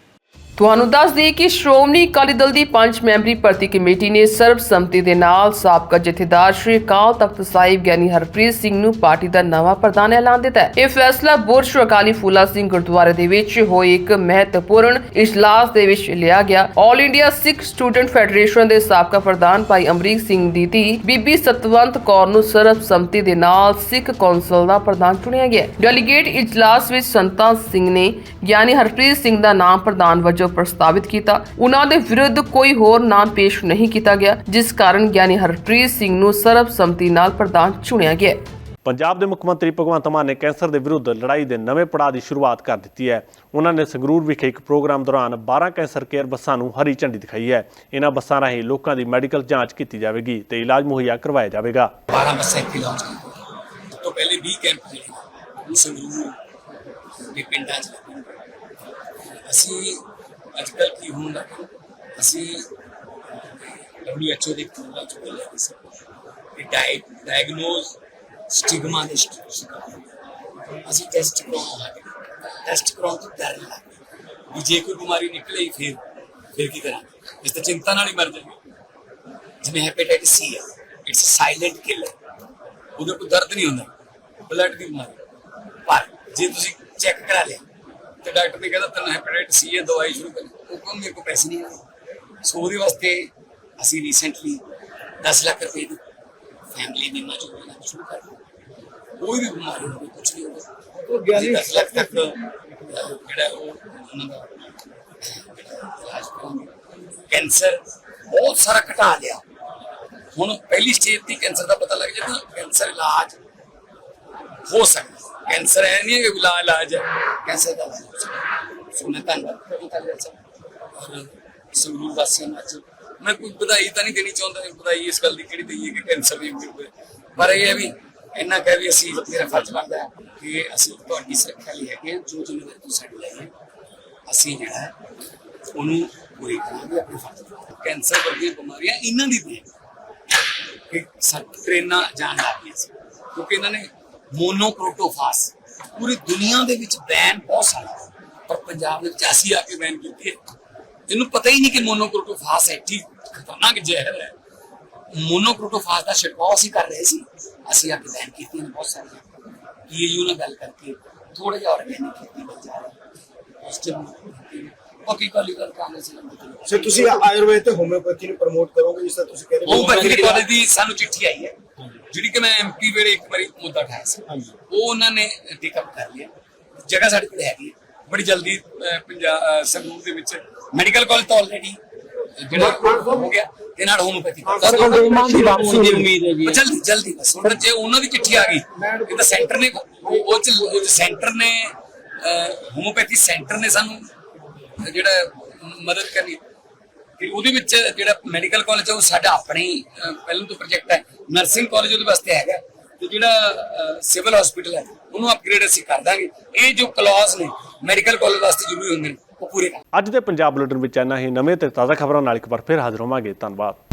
ਤੁਹਾਨੂੰ ਦੱਸ ਦੇਈਏ ਕਿ ਸ਼੍ਰੋਮਣੀ ਅਕਾਲੀ ਦਲ ਦੀ ਪੰਜ ਮੈਂਬਰੀ ਭਰਤੀ ਕਮੇਟੀ ਨੇ ਸਰਬਸੰਮਤੀ ਦੇ ਨਾਲ ਸਾਬਕਾ ਜਥੇਦਾਰ ਸ਼੍ਰੀ ਅਕਾਲ ਤਖਤ ਸਾਹਿਬ ਗਿਆਨੀ ਹਰਪ੍ਰੀਤ ਸਿੰਘ ਨੂੰ ਪਾਰਟੀ ਦਾ ਨਵਾਂ ਪ੍ਰਧਾਨ ਐਲਾਨ ਦਿੱਤਾ ਹੈ। ਇਹ ਫੈਸਲਾ ਬੁਰਸ਼ ਅਕਾਲੀ ਫੂਲਾ ਸਿੰਘ ਗੁਰਦੁਆਰੇ ਦੇ ਵਿੱਚ ਹੋਏ ਇੱਕ ਮਹੱਤਵਪੂਰਨ ਇਜਲਾਸ ਦੇ ਵਿੱਚ ਲਿਆ ਗਿਆ। All India Sikh student federation ਦੇ ਸਾਬਕਾ ਪ੍ਰਧਾਨ ਭਾਈ ਅਮਰੀਕ ਸਿੰਘ ਦੀ ਧੀ ਬੀਬੀ ਸਤਵੰਤ ਕੌਰ ਨੂੰ ਸਰਬਸੰਮਤੀ ਦੇ ਨਾਲ ਸਿੱਖ ਕੌਂਸਲ ਦਾ ਪ੍ਰਧਾਨ ਚੁਣਿਆ ਗਿਆ ਡੈਲੀਗੇਟ ਇਜਲਾਸ ਵਿੱਚ ਸੰਤਾ ਸਿੰਘ ਨੇ ਗਿਆਨੀ ਹਰਪ੍ਰੀਤ ਸਿੰਘ ਦਾ ਨਾਮ ਪ੍ਰਧਾਨ ਵਜੋਂ ਪ੍ਰਸਤਾਵਿਤ ਕੀਤਾ। ਉਹਨਾਂ ਦੇ ਵਿਰੁੱਧ ਕੋਈ ਹੋਰ ਨਾਮ ਪੇਸ਼ ਨਹੀਂ ਕੀਤਾ ਗਿਆ ਜਿਸ ਕਾਰਨ ਗਿਆਨੀ ਹਰਪ੍ਰੀਤ ਸਿੰਘ ਨੂੰ ਸਰਬਸੰਮਤੀ ਨਾਲ ਪ੍ਰਧਾਨ ਚੁਣਿਆ ਗਿਆ। ਪੰਜਾਬ ਦੇ ਮੁੱਖ ਮੰਤਰੀ ਭਗਵੰਤ ਮਾਨ ਨੇ ਕੈਂਸਰ ਦੇ ਵਿਰੁੱਧ ਲੜਾਈ ਦੇ ਨਵੇਂ ਪੜਾਅ ਦੀ ਸ਼ੁਰੂਆਤ ਕਰ ਦਿੱਤੀ ਹੈ। ਉਹਨਾਂ ਨੇ ਸੰਗਰੂਰ ਵਿਖੇ ਇੱਕ ਪ੍ਰੋਗਰਾਮ ਦੌਰਾਨ 12 ਕੈਂਸਰ ਕੇਅਰ ਬੱਸਾਂ ਨੂੰ ਹਰੀ ਝੰਡੀ ਦਿਖਾਈ ਹੈ। ਇਹਨਾਂ ਬੱਸਾਂ ਰਾਹੀਂ ਲੋਕਾਂ ਦੀ ਮੈਡੀਕਲ ਜਾਂਚ ਕੀਤੀ ਜਾਵੇਗੀ ਤੇ ਇਲਾਜ ਮੁਹੱਈਆ ਕਰਵਾਇਆ ਜਾਵੇਗਾ। 12 ਬੱਸਾਂ ਇੱਥੇ ਲਾਂਚ ਕੀਤੀਆਂ ਤੋਂ ਪਹਿਲੇ 20 ਕੈਂਪ ਜਿਹੜੇ ਸੰਗਰੂਰ ਦੇ ਪਿੰਡਾਂ 'ਚ। ਅਸੀਂ ਅੱਜ ਕੱਲ੍ਹ ਕੀ ਹੁੰਦਾ ਅਸੀਂ WHO ਦੇ ਕੋਲ ਚੁੱਕੇ ਲੈ ਸੀ ਕਿ ਡਾਇਗਨੋਸ ਸਟਿਗਮਾ ਦੇ ਅਸੀਂ ਟੈਸਟ ਕਰਾਉਣ ਲੱਗੇ ਟੈਸਟ ਕਰਾਉਣ ਤੋਂ ਡਰ ਲੱਗੇ ਵੀ ਜੇ ਕੋਈ ਬਿਮਾਰੀ ਨਿਕਲੇ ਫਿਰ ਫਿਰ ਕੀ ਕਰਾਂਗੇ? ਇਸ ਤਾਂ ਚਿੰਤਾ ਨਾਲ ਹੀ ਮਰ ਜਾਵਾਂਗੇ ਜਿਵੇਂ ਹੈਪੇਟਾਈਟਸ ਸੀ ਹੈ ਇਟਸ ਸਾਇਲੈਂਟ ਕਿਲਰ ਉਹਦੇ ਕੋਈ ਦਰਦ ਨਹੀਂ ਹੁੰਦਾ। ਬਲੱਡ ਦੀ ਬਿਮਾਰੀ। ਪਰ ਜੇ ਤੁਸੀਂ ਚੈੱਕ ਕਰਾ ਲਿਆ ਤੇ ਡਾਕਟਰ ਨੇ ਕਹਿੰਦਾ ਤੈਨੂੰ ਹੈਪੇਟਾਈਟਸ ਸੀ ਹੈ ਦਵਾਈ ਸ਼ੁਰੂ ਕਰ। ਉਹ ਕੋਲ ਮੇਰੇ ਕੋਲ ਪੈਸੇ ਨਹੀਂ ਹੈ ਸੋ ਉਹਦੇ ਵਾਸਤੇ ਅਸੀਂ ਰੀਸੈਂਟਲੀ 10 ਲੱਖ ਰੁਪਏ ਦੀ ਫੈਮਿਲੀ ਬੀਮਾ ਜੋ ਸ਼ੁਰੂ ਕਰ। ਕੋਈ ਵੀ ਬਿਮਾਰੀ ਹੋਵੇ ਕੁਝ ਨਹੀਂ ਹੋਵੇ ਉਹ 10 ਲੱਖ ਤੱਕ ਜਿਹੜਾ ਉਹ ਉਹਨਾਂ ਦਾ ਅਹ, ਇਲਾਜ ਕਰਾਂਗੇ। ਕੈਂਸਰ ਬਹੁਤ ਸਾਰਾ ਘਟਾ ਲਿਆ। ਹੁਣ ਪਹਿਲੀ ਸਟੇਜ ਤੇ ਕੈਂਸਰ ਦਾ ਪਤਾ ਲੱਗ ਤਾਂ ਕੈਂਸਰ ਇਲਾਜ ਹੋ ਸਕਦਾ। ਕੈਂਸਰ ਹੈ ਨਹੀਂ ਕਿ ਇਲਾਜ ਇਲਾਜ ਹੈ। ਕੈਂਸਰ ਦਾ ਇਲਾਜ ਹੋ ਧੰਨਵਾਦ। ਔਰ ਸੰਗਰੂਰ ਵਾਸੀਆਂ ਨੂੰ ਮੈਂ ਕੋਈ ਵਧਾਈ ਤਾਂ ਨਹੀਂ ਦੇਣੀ ਚਾਹੁੰਦਾ ਵਧਾਈ ਇਸ ਗੱਲ ਦੀ ਕਿਹੜੀ ਦਈਏ ਕਿ ਕੈਂਸਰ ਵੀ ਹੋਵੇ ਪਰ ਇਹ ਹੈ ਵੀ ਇੰਨਾ ਕਹਿ ਵੀ ਅਸੀਂ ਮੇਰਾ ਫਰਜ਼ ਬਣਦਾ ਹੈ ਕਿ ਅਸੀਂ ਤੁਹਾਡੀ ਸੁਰੱਖਿਆ ਲਈ ਹੈਗੇ ਹਾਂ, ਜੋ ਜ਼ਿੰਮੇਵਾਰੀ ਤੁਸੀਂ ਸਾਡੀ ਲਈ ਹੈ ਅਸੀਂ ਜਿਹੜਾ ਉਹਨੂੰ ਪੂਰੀ ਕਰਾਂਗੇ ਆਪਣੇ ਫਰਜ਼ ਕੈਂਸਰ ਵਰਗੀਆਂ ਬਿਮਾਰੀਆਂ ਇਹਨਾਂ ਦੀ ਵੀ ਹੈ। ਕਿ ਸੱਤ ਟ੍ਰੇਨਾਂ ਜਾਣ ਲੱਗ ਗਈਆਂ ਸੀ। ਕਿਉਂਕਿ ਇਹਨਾਂ ਨੇ ਮੋਨੋਕ੍ਰੋਟੋਫਾਸ। ਪੂਰੀ ਦੁਨੀਆ ਦੇ ਵਿੱਚ ਬੈਨ ਬਹੁਤ ਸਾਰਾ। ਪਰ ਪੰਜਾਬ ਦੇ ਵਿੱਚ ਅਸੀਂ ਆ ਕੇ ਬੈਨ ਕੀਤੀ ਹੈ। ਇਹਨੂੰ ਪਤਾ ਹੀ ਨਹੀਂ ਕਿ ਮੋਨੋਕ੍ਰੋਟੋਫਾਸ ਐਡੀ ਖਤਰਨਾਕ ਜ਼ਹਿਰ ਹੈ। ਮੋਨੋਕ੍ਰੋਟੋਫਾਸ ਦਾ ਛਿੜਕਾਅ ਅਸੀਂ ਕਰ ਰਹੇ ਸੀ। ਅਸੀਂ ਆ ਕੇ ਬੈਨ ਕੀਤੀ ਨੇ ਬਹੁਤ ਸਾਰੀਆਂ। ਈਯੂ ਨਾਲ ਗੱਲ ਕਰਕੇ ਥੋੜਾ ਜਿਹਾ ਆਰਗੈਨਿਕ खेती ਬਣ ਜਾ ਰਿਹਾ ਉਸ ਤੇ ਬਾਕੀ ਕਾਲੀ ਗੱਲ ਕਾਂਗਰਸ ਨਾਲ ਸੋ ਤੁਸੀਂ ਆਯੁਰਵੇਦ ਤੇ ਹੋਮਿਓਪੈਥੀ ਨੂੰ ਪ੍ਰਮੋਟ ਕਰੋਗੇ ਜਿਸ ਤਰ੍ਹਾਂ ਤੁਸੀਂ ਕਹਿ ਰਹੇ ਉਹ ਬਰਗਰੀ ਕਾਲਜ ਦੀ ਸਾਨੂੰ ਚਿੱਠੀ ਆਈ ਹੈ ਜਿਹੜੀ ਕਿ ਮੈਂ ਐਮਪੀ ਵੇਲੇ ਇੱਕ ਵਾਰੀ ਮੁੱਦਾ ਉਠਾਇਆ ਸੀ। ਉਹ ਉਹਨਾਂ ਨੇ ਟੇਕ ਅਪ ਕਰ ਲਿਆ। ਜਗ੍ਹਾ ਸਾਡੇ ਕੋਲ ਹੈਗੀ ਹੈ। ਬੜੀ ਜਲਦੀ ਅਹ, ਪੰਜਾਬ ਸੰਗਰੂਰ ਦੇ ਵਿੱਚ ਮੈਡੀਕਲ ਕਾਲਜ ਤਾਂ ਆਲਰੇਡੀ ਜਿਹੜਾ ਹੋ ਗਿਆ ਤੇ ਨਾਲ ਹੋਮੋਪੈਥੀ ਦੀ। ਵਾਪਸੀ ਦੀ ਉਮੀਦ ਹੈ ਉਹ ਜਲਦੀ ਜਲਦੀ ਬਸ ਹੁਣ ਜੇ ਉਹਨਾਂ ਦੀ ਚਿੱਠੀ ਆ ਗਈ ਇਹ ਤਾਂ ਸੈਂਟਰ ਨੇ ਉਹ ਉਹ ਚ ਉਹ ਚ ਸੈਂਟਰ ਨੇ ਹੋਮੋਪੈਥੀ ਸੈਂਟਰ ਨੇ ਸਾਨੂੰ ਜਿਹੜਾ ਮਦਦ ਕਰਨੀ। ਕਿ ਉਹਦੇ ਵਿੱਚ ਜਿਹੜਾ ਮੈਡੀਕਲ ਕਾਲਜ ਹੈ ਉਹ ਸਾਡਾ ਆਪਣਾ ਹੀ ਪਹਿਲਾਂ ਤੋਂ ਪ੍ਰੋਜੈਕਟ ਹੈ ਨਰਸਿੰਗ ਕਾਲਜ ਉਹਦੇ ਵਾਸਤੇ ਹੈਗਾ। ਤੇ ਜਿਹੜਾ ਸਿਵਲ ਹਸਪੀਟਲ ਹੈ ਉਹਨੂੰ ਅਪਗ੍ਰੇਡ ਅਸੀਂ ਕਰ ਦਾਂਗੇ। ਇਹ ਜੋ ਕਲੌਜ਼ ਨੇ ਮੈਡੀਕਲ ਕਾਲਜ ਵਾਸਤੇ ਜ਼ਰੂਰੀ ਹੁੰਦੇ ਨੇ, ਉਹ ਪੂਰੇ ਅੱਜ ਦੇ ਪੰਜਾਬ ਬੁਲੇਟਿਨ ਵਿੱਚ ਇੰਨਾ ਹੀ। ਨਵੇਂ ਤੇ ਤਾਜ਼ਾ ਖਬਰਾਂ ਨਾਲ ਇੱਕ ਵਾਰ ਫਿਰ ਹਾਜ਼ਰ ਹੋਵਾਂਗੇ। ਧੰਨਵਾਦ।